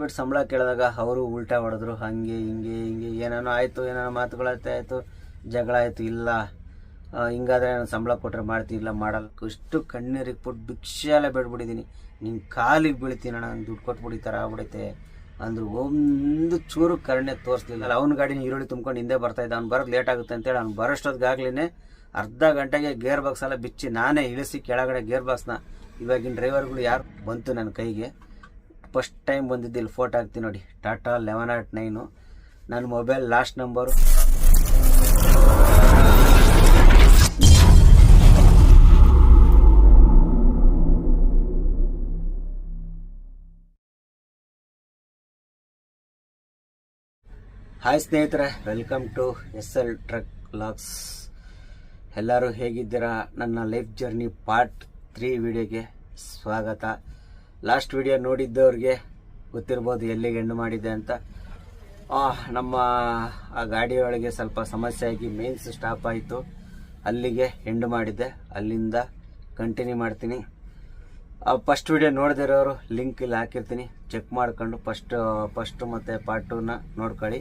ಬಿಟ್ಟು ಸಂಬಳ ಕೇಳಿದಾಗ ಅವರು ಉಲ್ಟಾ ಹೊಡೆದ್ರು. ಹಂಗೆ, ಹಿಂಗೆ ಹಿಂಗೆ, ಏನೇನೋ ಆಯಿತು, ಏನೇನೋ ಮಾತುಗಳಾಯ್ತು ಆಯಿತು, ಜಗಳ ಆಯಿತು, ಇಲ್ಲ. ಹಿಂಗಾದ್ರೆ ನಾನು ಸಂಬಳ ಕೊಟ್ಟರೆ ಮಾಡ್ತೀನಿ, ಇಲ್ಲ ಮಾಡಲ್ಲ. ಇಷ್ಟು ಕಣ್ಣೀರಿಗೆ ಪುಟ್ಟು ಭಿಕ್ಷೆಲ್ಲ ಬಿಡ್ಬಿಟ್ಟಿದ್ದೀನಿ. ನಿನ್ನ ಕಾಲಿಗೆ ಬೀಳ್ತೀನಿ ನಾನು ದುಡ್ಡು ಕೊಟ್ಬಿಡಿ ಥರ ಆಗ್ಬಿಡೈತೆ ಅಂದರು. ಒಂದು ಚೂರು ಕರುಣೆ ತೋರಿಸ್ಲಿಲ್ಲ. ಅವ್ನ ಗಾಡಿನ ಈರುಳ್ಳಿ ತುಂಬ್ಕೊಂಡು ಹಿಂದೆ ಬರ್ತಾಯಿದ್ದೆ ಅವ್ನು ಬರೋದು ಲೇಟ್ ಆಗುತ್ತೆ ಅಂತೇಳಿ ಅವ್ನು ಬರೋಷ್ಟೊತ್ತಿಗಾಗ್ಲೇ ಅರ್ಧ ಗಂಟೆಗೆ ಗೇರ್ ಬಾಕ್ಸ್ ಎಲ್ಲ ಬಿಚ್ಚಿ ನಾನೇ ಇಳಿಸಿ ಕೆಳಗಡೆ ಗೇರ್ ಬಾಕ್ಸ್ನ ಇವಾಗಿನ ಡ್ರೈವರ್ಗಳು ಯಾರು? ಬಂತು ನನ್ನ ಕೈಗೆ. ಫಸ್ಟ್ ಟೈಮ್ ಬಂದಿದ್ದು ಇಲ್ಲಿ ಫೋಟೋ ಹಾಕ್ತೀನಿ ನೋಡಿ. Tata eleven aught nine. ನನ್ನ ಮೊಬೈಲ್ ಲಾಸ್ಟ್ ನಂಬರು ಹಾಯ್ ಸ್ನೇಹಿತರೆ welcome to S L truck logs ಎಲ್ಲರೂ ಹೇಗಿದ್ದೀರಾ? ನನ್ನ ಲೈಫ್ ಜರ್ನಿ ಪಾರ್ಟ್ ತ್ರೀ ವಿಡಿಯೋಗೆ ಸ್ವಾಗತ. ಲಾಸ್ಟ್ ವಿಡಿಯೋ ನೋಡಿದ್ದವ್ರಿಗೆ ಗೊತ್ತಿರ್ಬೋದು ಎಲ್ಲಿಗೆ ಹೆಣ್ಣು ಮಾಡಿದೆ ಅಂತ. ನಮ್ಮ, ಆ ಗಾಡಿಯೊಳಗೆ ಸ್ವಲ್ಪ ಸಮಸ್ಯೆ ಆಗಿ ಮೇನ್ಸ್ ಸ್ಟಾಪ್ ಆಯಿತು. ಅಲ್ಲಿಗೆ ಹೆಂಡು ಮಾಡಿದ್ದೆ ಅಲ್ಲಿಂದ ಕಂಟಿನ್ಯೂ ಮಾಡ್ತೀನಿ. ಫಸ್ಟ್ ವಿಡಿಯೋ ನೋಡದಿರೋರು ಲಿಂಕ್ ಇಲ್ಲಿ ಹಾಕಿರ್ತೀನಿ. ಚೆಕ್ ಮಾಡ್ಕೊಂಡು ಫಸ್ಟ್ ಫಸ್ಟ್ ಮತ್ತು ಪಾರ್ಟ್ ಟೂನ ನೋಡ್ಕೊಳ್ಳಿ.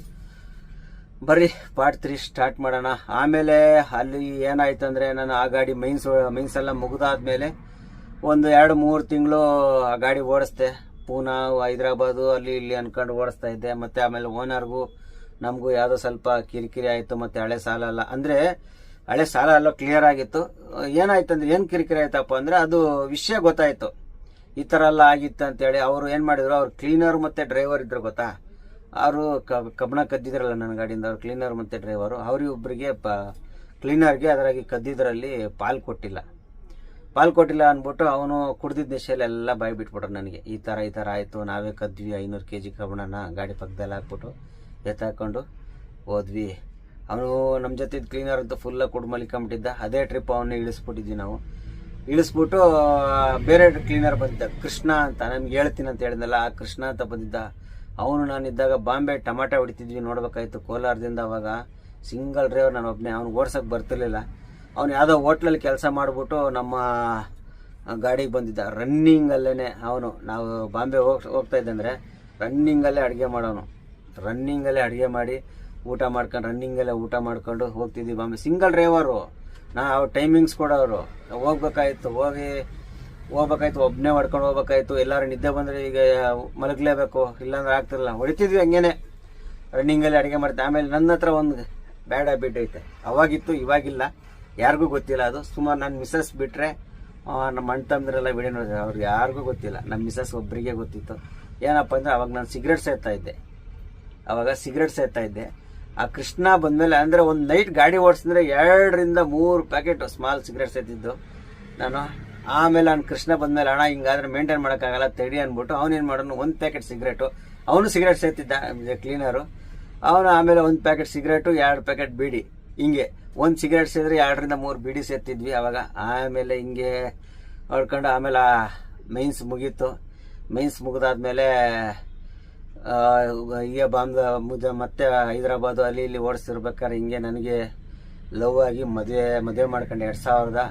ಬರ್ರಿ ಪಾರ್ಟ್ ತ್ರೀ ಸ್ಟಾರ್ಟ್ ಮಾಡೋಣ. ಆಮೇಲೆ ಅಲ್ಲಿ ಏನಾಯ್ತು ಅಂದರೆ ನಾನು ಆ ಗಾಡಿ ಮೈನ್ಸ್ ಮೈನ್ಸ್ ಎಲ್ಲ ಮುಗಿದಾದ್ಮೇಲೆ ಒಂದು ಎರಡು ಮೂರು ತಿಂಗಳು ಆ ಗಾಡಿ ಓಡಿಸ್ದೆ. ಪೂನಾ, ಹೈದ್ರಾಬಾದು, ಅಲ್ಲಿ ಇಲ್ಲಿ ಅನ್ಕೊಂಡು ಓಡಿಸ್ತಾ ಇದ್ದೆ. ಮತ್ತು ಆಮೇಲೆ ಓನರ್ಗೂ ನಮಗೂ ಯಾವುದೋ ಸ್ವಲ್ಪ ಕಿರಿಕಿರಿ ಆಯಿತು, ಮತ್ತು ಹಳೆ ಸಾಲ ಅಲ್ಲ. ಅಂದರೆ ಹಳೆ ಸಾಲ ಎಲ್ಲ ಕ್ಲಿಯರ್ ಆಗಿತ್ತು. ಏನಾಯ್ತು ಅಂದ್ರೆ ಏನು ಕಿರಿಕಿರಿ ಆಯ್ತಪ್ಪ ಅಂದರೆ ಅದು ವಿಷಯ ಗೊತ್ತಾಯಿತು. ಈ ಥರ ಎಲ್ಲ ಆಗಿತ್ತು ಅಂತೇಳಿ ಅವರು ಏನು ಮಾಡಿದ್ರು, ಅವ್ರು ಕ್ಲೀನರ್ ಮತ್ತು ಡ್ರೈವರ್ ಇದ್ರು ಗೊತ್ತಾ? ಅವರು ಕಬ್ಬಣ ಕದ್ದಿದ್ರಲ್ಲ ನನ್ನ ಗಾಡಿಯಿಂದ, ಅವ್ರು ಕ್ಲೀನರ್ ಮತ್ತು ಡ್ರೈವರು ಅವರಿಬ್ಬರಿಗೆ ಪ ಕ್ಲೀನರ್ಗೆ ಅದರಾಗಿ ಕದ್ದಿದ್ರಲ್ಲಿ ಪಾಲ್ ಕೊಟ್ಟಿಲ್ಲ. ಪಾಲ್ ಕೊಟ್ಟಿಲ್ಲ ಅಂದ್ಬಿಟ್ಟು ಅವನು ಕುಡ್ದಿದ್ದ ನೆಶೆಯಲ್ಲಿ ಎಲ್ಲ ಬಾಯಿ ಬಿಟ್ಬಿಟ್ರು ನನಗೆ. ಈ ಥರ ಈ ಥರ ಆಯಿತು, ನಾವೇ ಕದ್ವಿ, ಐನೂರು ಕೆ ಜಿ ಕಬ್ಬಣನ ಗಾಡಿ ಪಕ್ಕದಲ್ಲಿ ಹಾಕ್ಬಿಟ್ಟು ಎತ್ತಾಕೊಂಡು ಹೋದ್ವಿ. ಅವನು ನಮ್ಮ ಜೊತೆ ಕ್ಲೀನರ್ ಅಂತ ಫುಲ್ಲಾಗಿ ಕುಡ್ ಮಲಿಕೊಂಬಿಟ್ಟಿದ್ದ ಅದೇ ಟ್ರಿಪ್ ಅವನ್ನ ಇಳಿಸ್ಬಿಟ್ಟಿದ್ವಿ ನಾವು. ಇಳಿಸ್ಬಿಟ್ಟು ಬೇರೆ ಕ್ಲೀನರ್ ಬಂದಿದ್ದ, ಕೃಷ್ಣ ಅಂತ ನಮ್ಗೆ ಹೇಳ್ತೀನಿ ಅಂತ ಹೇಳಿದ್ನಲ್ಲ, ಆ ಕೃಷ್ಣ ಅಂತ ಬಂದಿದ್ದ. ಅವನು ನಾನಿದ್ದಾಗ ಬಾಂಬೆ ಟಮಾಟ ಹೊಡಿತಿದ್ವಿ ನೋಡ್ಬೇಕಾಯ್ತು ಕೋಲಾರದಿಂದ ಅವಾಗ. ಸಿಂಗಲ್ ಡ್ರೈವರ್ ನಾನು ಒಬ್ಬನೇ ಅವ್ನು ಓಡ್ಸೋಕೆ ಬರ್ತಿರ್ಲಿಲ್ಲ. ಅವ್ನು ಯಾವುದೋ ಹೋಟ್ಲಲ್ಲಿ ಕೆಲಸ ಮಾಡಿಬಿಟ್ಟು ನಮ್ಮ ಗಾಡಿಗೆ ಬಂದಿದ್ದ. ರನ್ನಿಂಗಲ್ಲೇ ಅವನು. ನಾವು ಬಾಂಬೆ ಹೋಗ್, ಹೋಗ್ತಾ ಇದ್ದಂದರೆ ರನ್ನಿಂಗಲ್ಲೇ ಅಡುಗೆ ಮಾಡೋನು. ರನ್ನಿಂಗಲ್ಲೇ ಅಡುಗೆ ಮಾಡಿ ಊಟ ಮಾಡ್ಕೊಂಡು ರನ್ನಿಂಗಲ್ಲೇ ಊಟ ಮಾಡ್ಕೊಂಡು ಹೋಗ್ತಿದ್ವಿ ಬಾಂಬೆ. ಸಿಂಗಲ್ ಡ್ರೈವರು ನಾವು ಟೈಮಿಂಗ್ಸ್ ಕೊಡೋರು ಹೋಗ್ಬೇಕಾಯ್ತು, ಹೋಗಿ, ಹೋಗ್ಬೇಕಾಯ್ತು ಒಬ್ಬನೇ ಮಾಡ್ಕೊಂಡು ಹೋಗ್ಬೇಕಾಯ್ತು. ಎಲ್ಲರೂ ನಿದ್ದೆ ಬಂದರೆ ಈಗ ಮಲಗಲೇಬೇಕು. ಇಲ್ಲಾಂದ್ರೆ ಆಗ್ತಿರಲ್ಲ ಹೊಡಿತಿದ್ವಿ ಹಂಗೇನೆ. ರನ್ನಿಂಗಲ್ಲಿ ಅಡುಗೆ ಮಾಡ್ತೀವಿ ಆಮೇಲೆ ನನ್ನ ಹತ್ರ ಒಂದು ಬ್ಯಾಡ್ ಹ್ಯಾಬಿಟ್ ಐತೆ. ಅವಾಗಿತ್ತು, ಇವಾಗಿಲ್ಲ. ಯಾರಿಗೂ ಗೊತ್ತಿಲ್ಲ. ಅದು ಸುಮಾರು ನನ್ನ ಮಿಸ್ಸಸ್ ಬಿಟ್ಟರೆ ನಮ್ಮ ಅಣ್ಣ ತಮ್ಮದ್ರೆಲ್ಲ ವಿಡಿಯೋ ನೋಡಿದ್ರೆ. ಅವ್ರಿಗೆ ಯಾರಿಗೂ ಗೊತ್ತಿಲ್ಲ. ನಮ್ಮ ಮಿಸ್ಸಸ್ ಒಬ್ಬರಿಗೆ ಗೊತ್ತಿತ್ತು. ಏನಪ್ಪ ಅಂದರೆ ಅವಾಗ ನಾನು ಸಿಗರೇಟ್ ಸೇರ್ತಾ ಇದ್ದೆ. ಅವಾಗ ಸಿಗರೇಟ್ ಸೇರ್ತಾ ಇದ್ದೆ. ಆ ಕೃಷ್ಣ ಬಂದಮೇಲೆ ಅಂದರೆ ಒಂದು ನೈಟ್ ಗಾಡಿ ಓಡಿಸಿದ್ರೆ ಎರಡರಿಂದ ಮೂರು ಪ್ಯಾಕೆಟ್ ಸ್ಮಾಲ್ ಸಿಗರೇಟ್ ಸೇರ್ತಿದ್ದು ನಾನು ಆಮೇಲೆ ಅವ್ನು ಕೃಷ್ಣ ಬಂದಮೇಲೆ ಹಣ ಹಿಂಗಾದ್ರೆ ಮೇಂಟೈನ್ ಮಾಡೋಕ್ಕಾಗಲ್ಲ ತಡಿ ಅಂದ್ಬಿಟ್ಟು ಅವನೇನು ಮಾಡೋನು ಒಂದು ಪ್ಯಾಕೆಟ್ ಸಿಗರೇಟು ಅವನು ಸಿಗರೇಟ್ ಸೇರ್ತಿದ್ದ ಕ್ಲೀನರು ಅವನು ಆಮೇಲೆ ಒಂದು ಪ್ಯಾಕೆಟ್ ಸಿಗರೇಟು ಎರಡು ಪ್ಯಾಕೆಟ್ ಬೀಡಿ. ಹಿಂಗೆ. ಒಂದು ಸಿಗರೇಟ್ ಸೇದ್ರೆ ಎರಡರಿಂದ ಮೂರು ಬಿಡಿ ಸೇರ್ತಿದ್ವಿ ಅವಾಗ ಆಮೇಲೆ ಹಿಂಗೆ ಹೊಡ್ಕೊಂಡು ಆಮೇಲೆ ಮೈನ್ಸ್ ಮುಗೀತು. ಮೈನ್ಸ್ ಮುಗಿದಾದ್ಮೇಲೆ ಹೀಗೆ ಬಾಂಬ್ ಮುದ ಮತ್ತೆ ಹೈದ್ರಾಬಾದು ಅಲ್ಲಿ ಇಲ್ಲಿ ಓಡಿಸ್ತಿರ್ಬೇಕಾದ್ರೆ ಹಿಂಗೆ ನನಗೆ ಲವ್ ಆಗಿ ಮದುವೆ ಮದುವೆ ಮಾಡ್ಕೊಂಡೆ ಎರಡು ಸಾವಿರದ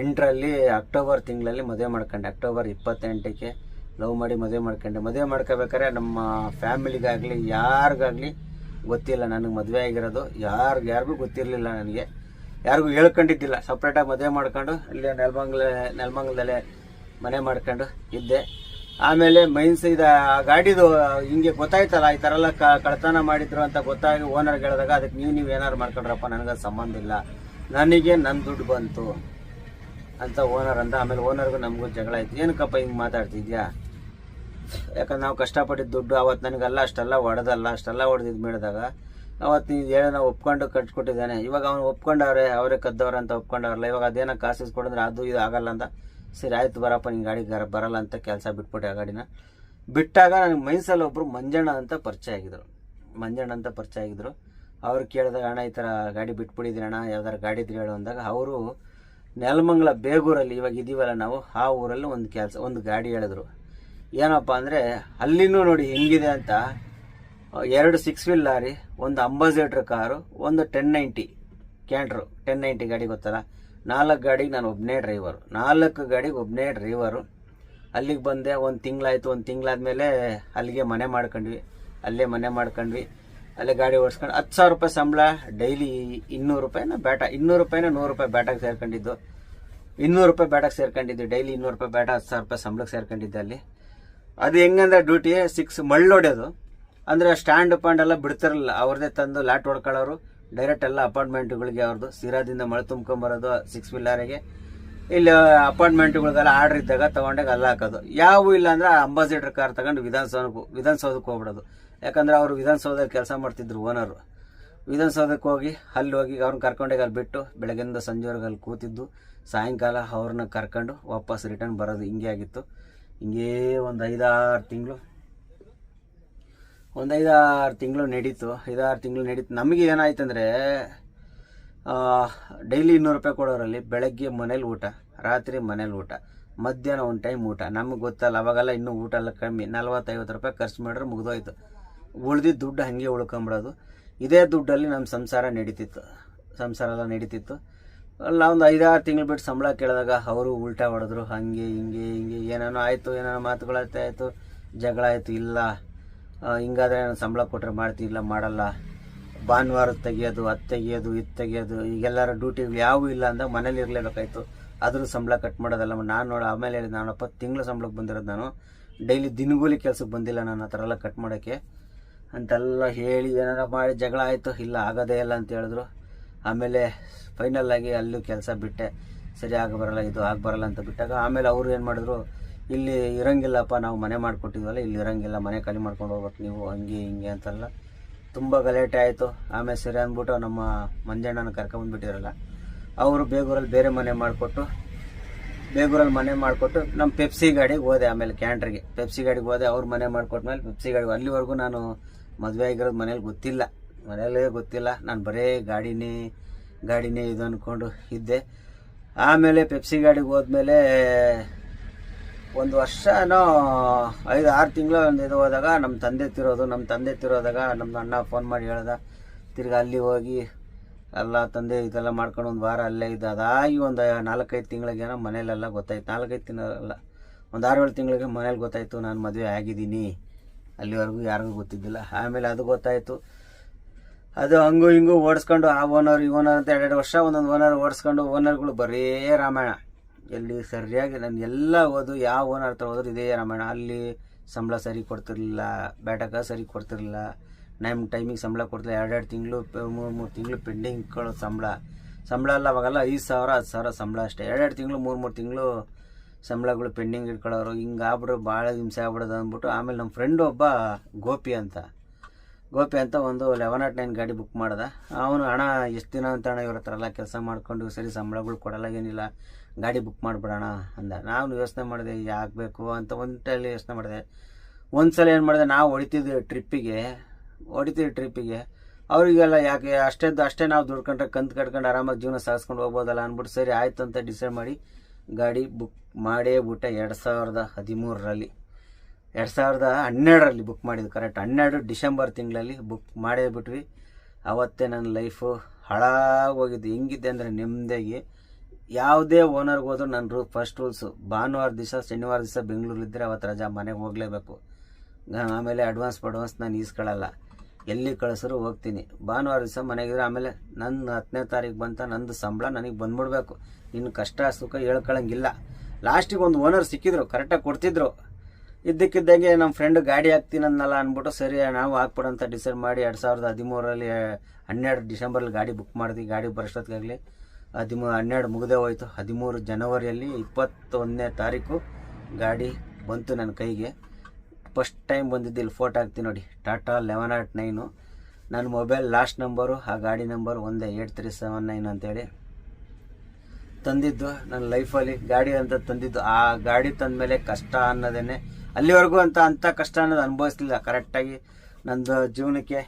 ಎಂಟರಲ್ಲಿ ಅಕ್ಟೋಬರ್ ತಿಂಗಳಲ್ಲಿ ಮದುವೆ ಮಾಡ್ಕೊಂಡೆ. ಅಕ್ಟೋಬರ್ ಇಪ್ಪತ್ತೆಂಟಕ್ಕೆ ಲವ್ ಮಾಡಿ ಮದುವೆ ಮಾಡ್ಕೊಂಡೆ. ಮದುವೆ ಮಾಡ್ಕೋಬೇಕಾದ್ರೆ ನಮ್ಮ ಫ್ಯಾಮಿಲಿಗಾಗಲಿ ಯಾರಿಗಾಗಲಿ ಗೊತ್ತಿಲ್ಲ, ನನಗೆ ಮದುವೆ ಆಗಿರೋದು. ಯಾರು ಯಾರಿಗೂ ಗೊತ್ತಿರಲಿಲ್ಲ ನನಗೆ. ಯಾರಿಗೂ ಹೇಳ್ಕೊಂಡಿದ್ದಿಲ್ಲ. ಸಪ್ರೇಟಾಗಿ ಮದುವೆ ಮಾಡ್ಕೊಂಡು, ಇಲ್ಲಿ ನೆಲಮಂಗ್ಲ, ನೆಲಮಂಗ್ಲದಲ್ಲೇ ಮನೆ ಮಾಡ್ಕೊಂಡು ಇದ್ದೆ. ಆಮೇಲೆ ಮೈನ್ಸ್ ಇದು, ಆ ಗಾಡಿದು, ಹಿಂಗೆ ಗೊತ್ತಾಯ್ತಲ್ಲ, ಈ ಥರ ಎಲ್ಲ ಕಳ್ತನ ಮಾಡಿದ್ರು ಅಂತ ಗೊತ್ತಾಗಿ ಓನರ್ ಹೇಳಿದಾಗ ಅದಕ್ಕೆ ನೀವು ನೀವು ಏನಾರು ಮಾಡ್ಕೊಂಡ್ರಪ್ಪ ನನಗೆ ಸಂಬಂಧ ಇಲ್ಲ. ನನಗೆ ನನ್ನ ದುಡ್ಡು ಬಂತು ಅಂತ ಓನರ್ ಅಂದ. ಆಮೇಲೆ ಓನರ್ಗೂ ನಮಗೂ ಜಗಳ ಆಯ್ತು. ಏನಕ್ಕಪ್ಪ ಹಿಂಗೆ ಮಾತಾಡ್ತಿದ್ಯಾ? ಯಾಕಂದ್ರೆ ನಾವು ಕಷ್ಟಪಟ್ಟಿದ್ದ ದುಡ್ಡು ಅವತ್ತು ನನಗೆಲ್ಲ, ಅಷ್ಟೆಲ್ಲ ಹೊಡೆದಲ್ಲ, ಅಷ್ಟೆಲ್ಲ ಹೊಡೆದಿದ್ದು ಮಾಡಿದಾಗ ಅವತ್ತು ನೀವು ಹೇಳಿ ನಾವು ಒಪ್ಕೊಂಡು ಕಟ್ಕೊಟ್ಟಿದ್ದಾನೆ. ಇವಾಗ ಅವ್ನು ಒಪ್ಕೊಂಡವ್ರೆ, ಅವರೇ ಕದ್ದವ್ರೆ ಅಂತ ಒಪ್ಕೊಂಡವ್ರಲ್ಲ. ಇವಾಗ ಅದೇನೋ ಕಾಸು ಇಸ್ಕೊಡಿದ್ರೆ ಅದು ಇದು ಆಗಲ್ಲ ಅಂತ. ಸರಿ, ಆಯ್ತು ಬರಪ್ಪ ನಿನ್ನ ಗಾಡಿ ಗರ, ಬರಲ್ಲ ಅಂತ ಕೆಲಸ ಬಿಟ್ಬಿಟ್ಟೆ ಆ ಗಾಡಿನ. ಬಿಟ್ಟಾಗ ನನಗೆ ಮೈಸಲ್ಲಿ ಒಬ್ಬರು ಮಂಜಣ್ಣ ಅಂತ ಪರಿಚಯ ಆಗಿದ್ರು. ಮಂಜಣ್ಣ ಅಂತ ಪರಿಚಯ ಆಗಿದ್ರು. ಅವ್ರು ಕೇಳಿದಾಗ, ಅಣ್ಣ, ಈ ಥರ ಗಾಡಿ ಬಿಟ್ಬಿಟ್ಟಿದ್ರಿ ಅಣ್ಣ, ಯಾವ್ದಾರು ಗಾಡಿ ಇದ್ರೆ ಹೇಳು ಅಂದಾಗ ಅವರು ನೆಲಮಂಗಲ ಬೇಗೂರಲ್ಲಿ, ಇವಾಗ ಇದೀವಲ್ಲ ನಾವು, ಆ ಊರಲ್ಲಿ ಒಂದು ಕೆಲಸ, ಒಂದು ಗಾಡಿ ಹೇಳಿದ್ರು. ಏನಪ್ಪ ಅಂದರೆ ಅಲ್ಲಿನೂ ನೋಡಿ ಹೆಂಗಿದೆ ಅಂತ ಎರಡು ಸಿಕ್ಸ್ ವೀಲ್ ಲಾರಿ, ಒಂದು ಅಂಬಾಸಿಡರ್ ಕಾರು, ಒಂದು ten ninety canter ten ninety ಗಾಡಿ ಗೊತ್ತಲ್ಲ? ನಾಲ್ಕು ಗಾಡಿಗೆ ನಾನು ಒಬ್ಬನೇ ಡ್ರೈವರು ನಾಲ್ಕು ಗಾಡಿಗೆ ಒಬ್ಬನೇ ಡ್ರೈವರು ಅಲ್ಲಿಗೆ ಬಂದೆ, ಒಂದು ತಿಂಗಳಾಯ್ತು, ಒಂದು ತಿಂಗಳಾದ್ಮೇಲೆ ಅಲ್ಲಿಗೆ ಮನೆ ಮಾಡ್ಕೊಂಡ್ವಿ. ಅಲ್ಲೇ ಮನೆ ಮಾಡ್ಕೊಂಡ್ವಿ. ಅಲ್ಲೇ ಗಾಡಿ ಓಡಿಸ್ಕೊಂಡು ಹತ್ತು ಸಾವಿರ ರೂಪಾಯಿ ಸಂಬಳ, ಡೈಲಿ ಇನ್ನೂರು ರೂಪಾಯಿನ ಬ್ಯಾಟ, ಇನ್ನೂರು ರೂಪಾಯಿನ ನೂರು ರೂಪಾಯಿ ಬ್ಯಾಟಾಗಿ ಸೇರ್ಕೊಂಡಿದ್ದು. ಇನ್ನೂರು ರೂಪಾಯಿ ಬ್ಯಾಟಾಗಿ ಸೇರ್ಕೊಂಡಿದ್ದು, ಡೈಲಿ ಇನ್ನೂರು ರೂಪಾಯಿ ಬ್ಯಾಟ, ಹತ್ತು ಸಾವಿರ ರೂಪಾಯಿ ಸಂಬಳಕ್ಕೆ ಸೇರ್ಕೊಂಡಿದ್ದೆ ಅಲ್ಲಿ. ಅದು ಹೆಂಗಂದ್ರೆ ಡ್ಯೂಟಿ ಸಿಕ್ಸ್ ಮಳ್ಳೊಡೆಯೋದು ಅಂದರೆ ಸ್ಟ್ಯಾಂಡ್ ಪಾಂಡ್ ಎಲ್ಲ ಬಿಡ್ತಿರಲಿಲ್ಲ. ಅವ್ರದ್ದೇ ತಂದು ಲಾಟ್ ಹೊಡ್ಕೊಳ್ಳೋರು. ಡೈರೆಕ್ಟ್ ಎಲ್ಲ ಅಪಾರ್ಟ್ಮೆಂಟ್ಗಳಿಗೆ ಅವ್ರದ್ದು. ಸಿರಾದಿಂದ ಮಳೆ ತುಂಬ್ಕೊಂಬರೋದು ಸಿಕ್ಸ್ ವಿಲ್ಲಾರಿಗೆ ಇಲ್ಲಿ ಅಪಾರ್ಟ್ಮೆಂಟ್ಗಳಿಗೆಲ್ಲ ಆರ್ಡ್ರ್ ಇದ್ದಾಗ ತಗೊಂಡಾಗ ಅಲ್ಲ ಹಾಕೋದು. ಯಾವ ಇಲ್ಲ ಅಂದ್ರೆ ಅಂಬಾಸಿಡರ್ ಕಾರ್ ತಗೊಂಡು ವಿಧಾನಸೌಧಕ್ಕೆ ವಿಧಾನಸೌಧಕ್ಕೆ ಹೋಗ್ಬಿಡೋದು. ಯಾಕಂದ್ರೆ ಅವರು ವಿಧಾನಸೌಧದಲ್ಲಿ ಕೆಲಸ ಮಾಡ್ತಿದ್ರು ಓನರು ವಿಧಾನಸೌಧಕ್ಕೆ ಹೋಗಿ, ಅಲ್ಲಿ ಹೋಗಿ ಅವ್ರನ್ನ ಕರ್ಕೊಂಡೋಗಿ ಅಲ್ಲಿ ಬಿಟ್ಟು ಬೆಳಗ್ಗೆಯಿಂದ ಸಂಜೆವರೆಗೆ ಅಲ್ಲಿ ಕೂತಿದ್ದು. ಸಾಯಂಕಾಲ ಅವ್ರನ್ನ ಕರ್ಕೊಂಡು ವಾಪಸ್ ರಿಟರ್ನ್ ಬರೋದು ಹಿಂಗೆ ಆಗಿತ್ತು. ಹಿಂಗೇ ಒಂದು ಐದಾರು ತಿಂಗಳು, ಒಂದು ಐದಾರು ತಿಂಗಳು ನಡೀತು. ಐದಾರು ತಿಂಗಳು ನಡೀತು. ನಮಗೆ ಏನಾಯ್ತಂದರೆ ಡೈಲಿ ಇನ್ನೂರು ರೂಪಾಯಿ ಕೊಡೋರಲ್ಲಿ ಬೆಳಗ್ಗೆ ಮನೇಲಿ ಊಟ, ರಾತ್ರಿ ಮನೇಲಿ ಊಟ, ಮಧ್ಯಾಹ್ನ ಒಂದು ಟೈಮ್ ಊಟ. ನಮಗೆ ಗೊತ್ತಲ್ಲ, ಅವಾಗೆಲ್ಲ ಇನ್ನೂ ಊಟ ಎಲ್ಲ ಕಮ್ಮಿ. ನಲ್ವತ್ತೈವತ್ತು ರೂಪಾಯಿ ಖರ್ಚು ಮಾಡಿದ್ರೆ ಮುಗಿದೋಯ್ತು. ಉಳ್ದಿದ್ದ ದುಡ್ಡು ಹಾಗೆ ಉಳ್ಕೊಂಬಿಡೋದು. ಇದೇ ದುಡ್ಡಲ್ಲಿ ನಮ್ಮ ಸಂಸಾರ ನಡೀತಿತ್ತು. ಸಂಸಾರ ಎಲ್ಲ ನಡೀತಿತ್ತು. ಒಂದು ಐದಾರು ತಿಂಗಳು ಬಿಟ್ಟು ಸಂಬಳ ಕೇಳಿದಾಗ ಅವರು ಉಲ್ಟಾ ಹೊಡೆದ್ರು. ಹಾಗೆ, ಹಿಂಗೆ ಹಿಂಗೆ, ಏನೇನೋ ಆಯಿತು, ಏನೇನೋ ಮಾತುಗಳಾಯ್ತು ಆಯಿತು ಜಗಳ ಆಯಿತು, ಇಲ್ಲ. ಹಿಂಗಾದ್ರೆ ನಾನು ಸಂಬಳ ಕೊಟ್ಟರೆ ಮಾಡ್ತೀನಿ ಇಲ್ಲ, ಮಾಡಲ್ಲ. ಭಾನುವಾರ ತೆಗಿಯೋದು, ಅದು ತೆಗಿಯೋದು, ಇದು ತೆಗಿಯೋದು, ಈಗೆಲ್ಲರ ಡ್ಯೂಟಿಗಳು ಯಾವೂ ಇಲ್ಲ ಅಂದಾಗ ಮನೇಲಿ ಇರಲೇಬೇಕಾಯ್ತು. ಆದರೂ ಸಂಬಳ ಕಟ್ ಮಾಡೋದಲ್ಲ ನಾನು ನೋಡಿ, ಆಮೇಲೆ ಹೇಳಿದೆ ನಾನಪ್ಪ ತಿಂಗಳ ಸಂಬಳಕ್ಕೆ ಬಂದಿರೋದು ನಾನು. ಡೈಲಿ ದಿನಗೂಲಿ ಕೆಲಸಕ್ಕೆ ಬಂದಿಲ್ಲ ನಾನು ಆ ಥರ ಎಲ್ಲ ಕಟ್ ಮಾಡೋಕ್ಕೆ. ಅಂತೆಲ್ಲ ಹೇಳಿ ಏನಾರ ಮಾಡಿ ಜಗಳ ಆಯಿತು, ಇಲ್ಲ, ಆಗೋದೇ ಇಲ್ಲ ಅಂತ ಹೇಳಿದ್ರು. ಆಮೇಲೆ ಫೈನಲ್ ಆಗಿ ಅಲ್ಲೂ ಕೆಲಸ ಬಿಟ್ಟೆ. ಸರಿ, ಆಗ ಬರಲ್ಲ, ಇದು ಆಗ ಬರಲ್ಲ ಅಂತ ಬಿಟ್ಟಾಗ ಆಮೇಲೆ ಅವರು ಏನು ಮಾಡಿದ್ರು, ಇಲ್ಲಿ ಇರಂಗಿಲ್ಲಪ್ಪ, ನಾವು ಮನೆ ಮಾಡಿಕೊಟ್ಟಿದ್ವಲ್ಲ, ಇಲ್ಲಿ ಇರಂಗಿಲ್ಲ, ಮನೆ ಖಾಲಿ ಮಾಡ್ಕೊಂಡು ಹೋಗ್ಬೇಕು ನೀವು, ಹಂಗೆ, ಹಿಂಗೆ ಅಂತೆಲ್ಲ. ತುಂಬ ಗಲಾಟೆ ಆಯಿತು. ಆಮೇಲೆ ಸರಿ ಅಂದ್ಬಿಟ್ಟು ನಮ್ಮ ಮಂಜಣ್ಣನ ಕರ್ಕೊಂಬಂದ್ಬಿಟ್ಟಿರಲ್ಲ ಅವರು ಬೇಗೂರಲ್ಲಿ ಬೇರೆ ಮನೆ ಮಾಡಿಕೊಟ್ಟು, ಬೇಗೂರಲ್ಲಿ ಮನೆ ಮಾಡಿಕೊಟ್ಟು ನಮ್ಮ ಪೆಪ್ಸಿ ಗಾಡಿಗೆ ಹೋದೆ. ಆಮೇಲೆ ಕ್ಯಾಂಟ್ರಿಗೆ ಪೆಪ್ಸಿ ಗಾಡಿಗೆ ಹೋದೆ. ಅವ್ರ ಮನೆ ಮಾಡಿಕೊಟ್ಮೇಲೆ ಪೆಪ್ಸಿ ಗಾಡಿಗೆ ಅಲ್ಲಿವರೆಗೂ ನಾನು ಮದುವೆ ಆಗಿರೋದು ಮನೇಲಿ ಗೊತ್ತಿಲ್ಲ. ಮನೇಲೇ ಗೊತ್ತಿಲ್ಲ. ನಾನು ಬರೇ ಗಾಡಿನೇ ಗಾಡಿನೇ ಇದು ಅಂದ್ಕೊಂಡು ಇದ್ದೆ. ಆಮೇಲೆ ಪೆಪ್ಸಿ ಗಾಡಿಗೆ ಹೋದ್ಮೇಲೆ ಒಂದು ವರ್ಷನೋ ಐದು, ಆರು ತಿಂಗಳು ಒಂದು ಇದು ಹೋದಾಗ ನಮ್ಮ ತಂದೆ ತಿರೋದು ನಮ್ಮ ತಂದೆ ತಿರೋದಾಗ ನಮ್ಮ ಅಣ್ಣ ಫೋನ್ ಮಾಡಿ ಹೇಳ್ದ, ತಿರ್ಗಿ ಅಲ್ಲಿ ಹೋಗಿ ಎಲ್ಲ ತಂದೆ ಇದೆಲ್ಲ ಮಾಡ್ಕೊಂಡು ಒಂದು ವಾರ ಅಲ್ಲೇ ಇದ್ದ. ಅದಾಗಿ ಒಂದು ನಾಲ್ಕೈದು ತಿಂಗಳಿಗೇನೋ ಮನೇಲೆಲ್ಲ ಗೊತ್ತಾಯ್ತು. ನಾಲ್ಕೈದು ತಿಂಗಳಲ್ಲ, ಒಂದು ಆರು ಏಳು ತಿಂಗಳಿಗೆ ಮನೇಲಿ ಗೊತ್ತಾಯಿತು, ನಾನು ಮದುವೆ ಆಗಿದ್ದೀನಿ. ಅಲ್ಲಿವರೆಗೂ ಯಾರಿಗೂ ಗೊತ್ತಿದ್ದಿಲ್ಲ. ಆಮೇಲೆ ಅದು ಗೊತ್ತಾಯಿತು. ಅದು ಹಂಗು ಹಿಂಗು ಓಡಿಸ್ಕೊಂಡು ಆ ಓನರ್ ಈ ಓನರ್ ಅಂತ ಎರಡೆರಡು ವರ್ಷ ಒಂದೊಂದು ಓನರ್ ಓಡಿಸ್ಕೊಂಡು ಓನರ್ಗಳು ಬರೀ ರಾಮಾಯಣ. ಎಲ್ಲಿ ಸರಿಯಾಗಿ ನಾನು ಎಲ್ಲ ಓದು, ಯಾವ ಓನರ್ ಹತ್ರ ಹೋದ್ರು ಇದೇ ರಾಮಾಯಣ. ಅಲ್ಲಿ ಸಂಬಳ ಸರಿ ಕೊಡ್ತಿರ್ಲಿಲ್ಲ ಬ್ಯಾಟಕ ಸರಿ ಕೊಡ್ತಿರ್ಲಿಲ್ಲ ನಮ್ಮ ಟೈಮಿಗೆ ಸಂಬಳ ಕೊಡ್ತಿಲ್ಲ ಎರಡೆರಡು ತಿಂಗಳು, ಮೂರು ಮೂರು ತಿಂಗಳು ಪೆಂಡಿಂಗ್ ಕೊಡೋ ಸಂಬಳ. ಸಂಬಳ ಎಲ್ಲ ಅವಾಗೆಲ್ಲ ಐದು ಸಾವಿರ ಹತ್ತು ಸಾವಿರ ಸಂಬಳ ಅಷ್ಟೇ. ಎರಡೆರಡು ತಿಂಗಳು, ಮೂರು ಮೂರು ತಿಂಗಳು ಸಂಬಳಗಳು ಪೆಂಡಿಂಗ್ ಇಟ್ಕೊಳ್ಳೋರು. ಹಿಂಗೆ ಭಾಳ ಹಿಂಸೆ ಆಗ್ಬಿಡೋದು ಅಂದ್ಬಿಟ್ಟು ಆಮೇಲೆ ನಮ್ಮ ಫ್ರೆಂಡ್ ಒಬ್ಬ ಗೋಪಿ ಅಂತ. ಗೋಪಿ ಅಂತ ಒಂದು ಲೆವೆನ್ ನಾಟ್ ನೈನ್ ಗಾಡಿ ಬುಕ್ ಮಾಡ್ದೆ. ಅವನು ಹಣ ಎಷ್ಟು ದಿನ ಅಂತ ಅಣ್ಣ ಇವ್ರ ಹತ್ರ ಎಲ್ಲ ಕೆಲಸ ಮಾಡ್ಕೊಂಡು ಸರಿ ಸಂಬಳಗಳು ಕೊಡಲ್ಲ, ಏನಿಲ್ಲ, ಗಾಡಿ ಬುಕ್ ಮಾಡಿಬಿಡೋಣ ಅಂದ. ನಾನು ಯೋಚನೆ ಮಾಡಿದೆ ಯಾಕ್ಬೇಕು ಅಂತ ಒಂದು ಟೈಲಿ ಯೋಚನೆ ಮಾಡಿದೆ. ಒಂದು ಸಲ ಏನು ಮಾಡಿದೆ, ನಾವು ಹೊಡಿತಿದ್ವಿ ಟ್ರಿಪ್ಪಿಗೆ ಹೊಡಿತೀವಿ ಟ್ರಿಪ್ಪಿಗೆ. ಅವರಿಗೆಲ್ಲ ಯಾಕೆ ಅಷ್ಟೇದ್ದು ಅಷ್ಟೇ ನಾವು ದುಡ್ಕೊಂಡ್ರೆ ಕಂತು ಕಟ್ಕೊಂಡು ಆರಾಮಾಗಿ ಜೀವನ ಸಾಗಿಸ್ಕೊಂಡು ಹೋಗ್ಬೋದಲ್ಲ ಅಂದ್ಬಿಟ್ಟು, ಸರಿ, ಆಯಿತು ಅಂತ ಡಿಸೈಡ್ ಮಾಡಿ ಗಾಡಿ ಬುಕ್ ಮಾಡೇ ಬಿಟ್ಟೆ ಎರಡು ಸಾವಿರದ ಹದಿಮೂರರಲ್ಲಿ. ಎರಡು ಸಾವಿರದ ಹನ್ನೆರಡರಲ್ಲಿ ಬುಕ್ ಮಾಡಿದ್ದು ಕರೆಕ್ಟ್ ಹನ್ನೆರಡು ಡಿಸೆಂಬರ್ ತಿಂಗಳಲ್ಲಿ ಬುಕ್ ಮಾಡೇ ಬಿಟ್ವಿ. ಅವತ್ತೇ ನನ್ನ ಲೈಫು ಹಾಳಾಗೋಗಿದ್ದು ಹೆಂಗಿದ್ದೆ ಅಂದರೆ ನೆಮ್ಮದಿಯಾಗಿ. ಯಾವುದೇ ಓನರ್ಗೆ ಹೋದ್ರು ನನ್ನ ರೂ ಫಸ್ಟ್ ರೂಲ್ಸು ಭಾನುವಾರ ದಿವಸ, ಶನಿವಾರ ದಿವಸ ಬೆಂಗಳೂರಲ್ಲಿದ್ದರೆ ಅವತ್ತು ರಜಾ ಮನೆಗೆ ಹೋಗಲೇಬೇಕು. ಆಮೇಲೆ ಅಡ್ವಾನ್ಸ್ ಪಡ್ವಾನ್ಸ್ ನಾನು ಈಸ್ಕೊಳ್ಳಲ್ಲ ಎಲ್ಲಿ ಕಳಿಸ್ರು ಹೋಗ್ತೀನಿ. ಭಾನುವಾರ ದಿವಸ ಮನೆಗಿದ್ರೆ ಆಮೇಲೆ ನನ್ನ ಹತ್ತನೇ ತಾರೀಕು ಬಂತ, ನಂದು ಸಂಬಳ ನನಗೆ ಬಂದ್ಬಿಡ್ಬೇಕು. ಇನ್ನು ಕಷ್ಟ ಸುಖ ಹೇಳ್ಕೊಳ್ಳಂಗಿಲ್ಲ ಲಾಸ್ಟಿಗೆ ಒಂದು ಓನರ್ ಸಿಕ್ಕಿದ್ರು ಕರೆಕ್ಟಾಗಿ ಕೊಡ್ತಿದ್ರು. ಇದ್ದಕ್ಕಿದ್ದಂಗೆ ನಮ್ಮ ಫ್ರೆಂಡ್ ಗಾಡಿ ಹಾಕ್ತೀನಲ್ಲ ಅಂದ್ಬಿಟ್ಟು, ಸರಿ, ನಾವು ಹಾಕ್ಬಿಡೋ ಅಂತ ಡಿಸೈಡ್ ಮಾಡಿ ಎರಡು ಸಾವಿರದ ಹದಿಮೂರರಲ್ಲಿ ಹನ್ನೆರಡು ಡಿಸೆಂಬರಲ್ಲಿ ಗಾಡಿ ಬುಕ್ ಮಾಡಿದ್ವಿ. ಗಾಡಿ ಬರೋಷ್ಟೊತ್ತಿಗಾಗಲಿ ಹದಿಮೂ, ಹನ್ನೆರಡು ಮುಗಿದೇ ಹೋಯಿತು. ಹದಿಮೂರು ಜನವರಿಯಲ್ಲಿ ಇಪ್ಪತ್ತೊಂದನೇ ತಾರೀಕು ಗಾಡಿ ಬಂತು ನನ್ನ ಕೈಗೆ. ಫಸ್ಟ್ ಟೈಮ್ ಬಂದಿದ್ದು ಇಲ್ಲಿ ಫೋಟೋ ಹಾಕ್ತೀನಿ ನೋಡಿ. Tata eleven aught nine. ನನ್ನ ಮೊಬೈಲ್ ಲಾಸ್ಟ್ ನಂಬರು ಆ ಗಾಡಿ ನಂಬರ್ ಒಂದೇ ಏಟ್ ತ್ರೀ ಸೆವೆನ್ ನೈನ್ ಅಂತೇಳಿ. ತಂದಿದ್ದು ನನ್ನ ಲೈಫಲ್ಲಿ ಗಾಡಿ ಅಂತ ತಂದಿದ್ದು. ಆ ಗಾಡಿ ತಂದ ಮೇಲೆ ಕಷ್ಟ ಅನ್ನೋದೇನೆ ಅಲ್ಲಿವರೆಗೂ ಅಂತ ಅಂಥ ಕಷ್ಟ ಅನ್ನೋದು ಅನುಭವಿಸ್ಲಿಲ್ಲ. ಕರೆಕ್ಟಾಗಿ ನಂದು ಜೀವನಕ್ಕೆ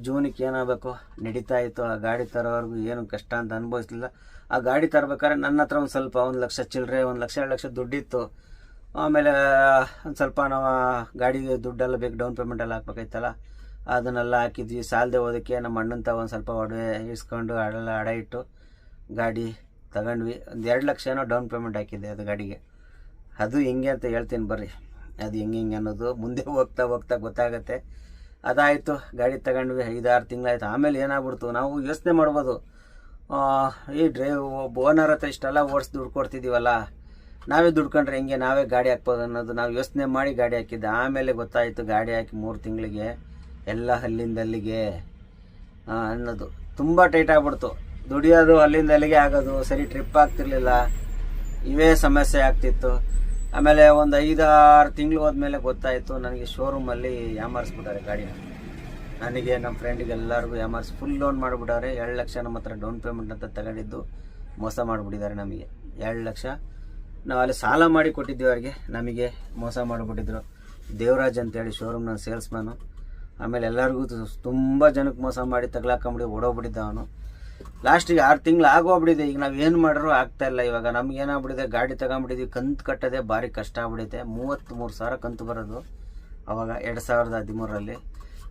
ಜೀವನಕ್ಕೆ ಏನಾಗಬೇಕು, ನಡೀತಾ ಇತ್ತು. ಆ ಗಾಡಿ ತರೋವರೆಗೂ ಏನು ಕಷ್ಟ ಅಂತ ಅನುಭವಿಸ್ಲಿಲ್ಲ. ಆ ಗಾಡಿ ತರಬೇಕಾದ್ರೆ ನನ್ನ ಹತ್ರ ಒಂದು ಸ್ವಲ್ಪ ಒಂದು ಲಕ್ಷ ಚಿಲ್ಲರೆ, ಒಂದು ಲಕ್ಷ, ಎರಡು ಲಕ್ಷ ದುಡ್ಡಿತ್ತು. ಆಮೇಲೆ, ಒಂದು ಸ್ವಲ್ಪ ನಾವು ಗಾಡಿಗೆ ದುಡ್ಡೆಲ್ಲ ಬೇಕು ಡೌನ್ ಪೇಮೆಂಟ್ ಎಲ್ಲ ಹಾಕ್ಬೇಕಾಯ್ತಲ್ಲ. ಅದನ್ನೆಲ್ಲ ಹಾಕಿದ್ವಿ. ಸಾಲದೆ ಹೋದಕ್ಕೆ ನಮ್ಮ ಅಣ್ಣನ ತಗೊಂಡು ಒಂದು ಸ್ವಲ್ಪ ಒಡವೆ ಇಸ್ಕೊಂಡು ಅಡೆಲ್ಲ ಅಡ ಇಟ್ಟು ಗಾಡಿ ತಗೊಂಡ್ವಿ. ಒಂದು ಎರಡು ಲಕ್ಷ ಏನೋ ಡೌನ್ ಪೇಮೆಂಟ್ ಹಾಕಿದ್ದೆ ಅದು ಗಾಡಿಗೆ. ಅದು ಹೆಂಗೆ ಅಂತ ಹೇಳ್ತೀನಿ ಬರ್ರಿ. ಅದು ಹೆಂಗೆ ಹಿಂಗೆ ಅನ್ನೋದು ಮುಂದೆ ಹೋಗ್ತಾ ಹೋಗ್ತಾ ಗೊತ್ತಾಗತ್ತೆ. ಅದಾಯಿತು, ಗಾಡಿ ತಗೊಂಡ್ವಿ, ಐದಾರು ತಿಂಗಳಾಯ್ತು. ಆಮೇಲೆ ಏನಾಗ್ಬಿಡ್ತು, ನಾವು ಯೋಚನೆ ಮಾಡ್ಬೋದು. ಈ ಡ್ರೈವ್ ಓನರ್ ಹತ್ರ ಇಷ್ಟೆಲ್ಲ ಓಡಿಸಿ ದುಡ್ಡು ಕೊಡ್ತಿದ್ದೀವಲ್ಲ ನಾವೇ ದುಡ್ಕೊಂಡ್ರೆ ಹೆಂಗೆ ನಾವೇ ಗಾಡಿ ಹಾಕ್ಬೋದು ಅನ್ನೋದು ನಾವು ಯೋಚನೆ ಮಾಡಿ ಗಾಡಿ ಹಾಕಿದ್ದೆ. ಆಮೇಲೆ ಗೊತ್ತಾಯಿತು, ಗಾಡಿ ಹಾಕಿ ಮೂರು ತಿಂಗಳಿಗೆ, ಎಲ್ಲ ಅಲ್ಲಿಂದ ಅಲ್ಲಿಗೆ ಅನ್ನೋದು. ತುಂಬ ಟೈಟ್ ಆಗ್ಬಿಡ್ತು. ದುಡಿಯೋದು ಅಲ್ಲಿಂದ ಅಲ್ಲಿಗೆ ಆಗೋದು, ಸರಿ ಟ್ರಿಪ್ ಆಗ್ತಿರ್ಲಿಲ್ಲ. ಇವೇ ಸಮಸ್ಯೆ ಆಗ್ತಿತ್ತು. ಆಮೇಲೆ ಒಂದು ಐದಾರು ತಿಂಗಳು ಹೋದ್ಮೇಲೆ ಗೊತ್ತಾಯಿತು, ನನಗೆ ಶೋರೂಮಲ್ಲಿ ಯಾಮಾರಿಸ್ಬಿಟ್ಟಾರೆ ಗಾಡಿನ. ನನಗೆ ನಮ್ಮ ಫ್ರೆಂಡಿಗೆ ಎಲ್ಲರಿಗೂ ಯಾಮಾರಿಸಿ ಫುಲ್ ಲೋನ್ ಮಾಡಿಬಿಟ್ಟಾರೆ. ಎರಡು ಲಕ್ಷ ನಮ್ಮ ಹತ್ರ ಡೌನ್ ಪೇಮೆಂಟ್ ಅಂತ ತಗೊಂಡಿದ್ದು, ಮೋಸ ಮಾಡಿಬಿಟ್ಟಿದ್ದಾರೆ ನಮಗೆ. ಎರಡು ಲಕ್ಷ. ನಾವು ಅಲ್ಲಿ ಸಾಲ ಮಾಡಿ ಕೊಟ್ಟಿದ್ದೀವಿ ಅವ್ರಿಗೆ, ನಮಗೆ ಮೋಸ ಮಾಡಿಬಿಟ್ಟಿದ್ರು. ದೇವರಾಜ್ ಅಂತೇಳಿ ಶೋರೂಮ್ನ ಸೇಲ್ಸ್ಮ್ಯಾನು ಆಮೇಲೆ ಎಲ್ಲರಿಗೂ ತುಂಬ ಜನಕ್ಕೆ ಮೋಸ ಮಾಡಿ ತಗ್ಲಾಕೊಂಬಿಡಿ ಓಡೋಗ್ಬಿಟ್ಟಿದ್ದ ಅವನು. ಲಾಸ್ಟಿಗೆ ಆರು ತಿಂಗಳು ಆಗೋಗ್ಬಿಟ್ಟಿದೆ. ಈಗ ನಾವು ಏನು ಮಾಡಿದ್ರು ಆಗ್ತಾ ಇಲ್ಲ ಇವಾಗ. ನಮ್ಗೆ ಏನಾಗ್ಬಿಟ್ಟಿದೆ? ಗಾಡಿ ತಗೊಂಬಿಟ್ಟಿದ್ವಿ. ಕಂತು ಕಟ್ಟೋದೇ ಭಾರಿ ಕಷ್ಟ ಆಗ್ಬಿಡೈತೆ ಮೂವತ್ತ್ಮೂರು ಸಾವಿರ ಕಂತು ಬರೋದು ಅವಾಗ ಎರಡು ಸಾವಿರದ ಹದಿಮೂರರಲ್ಲಿ.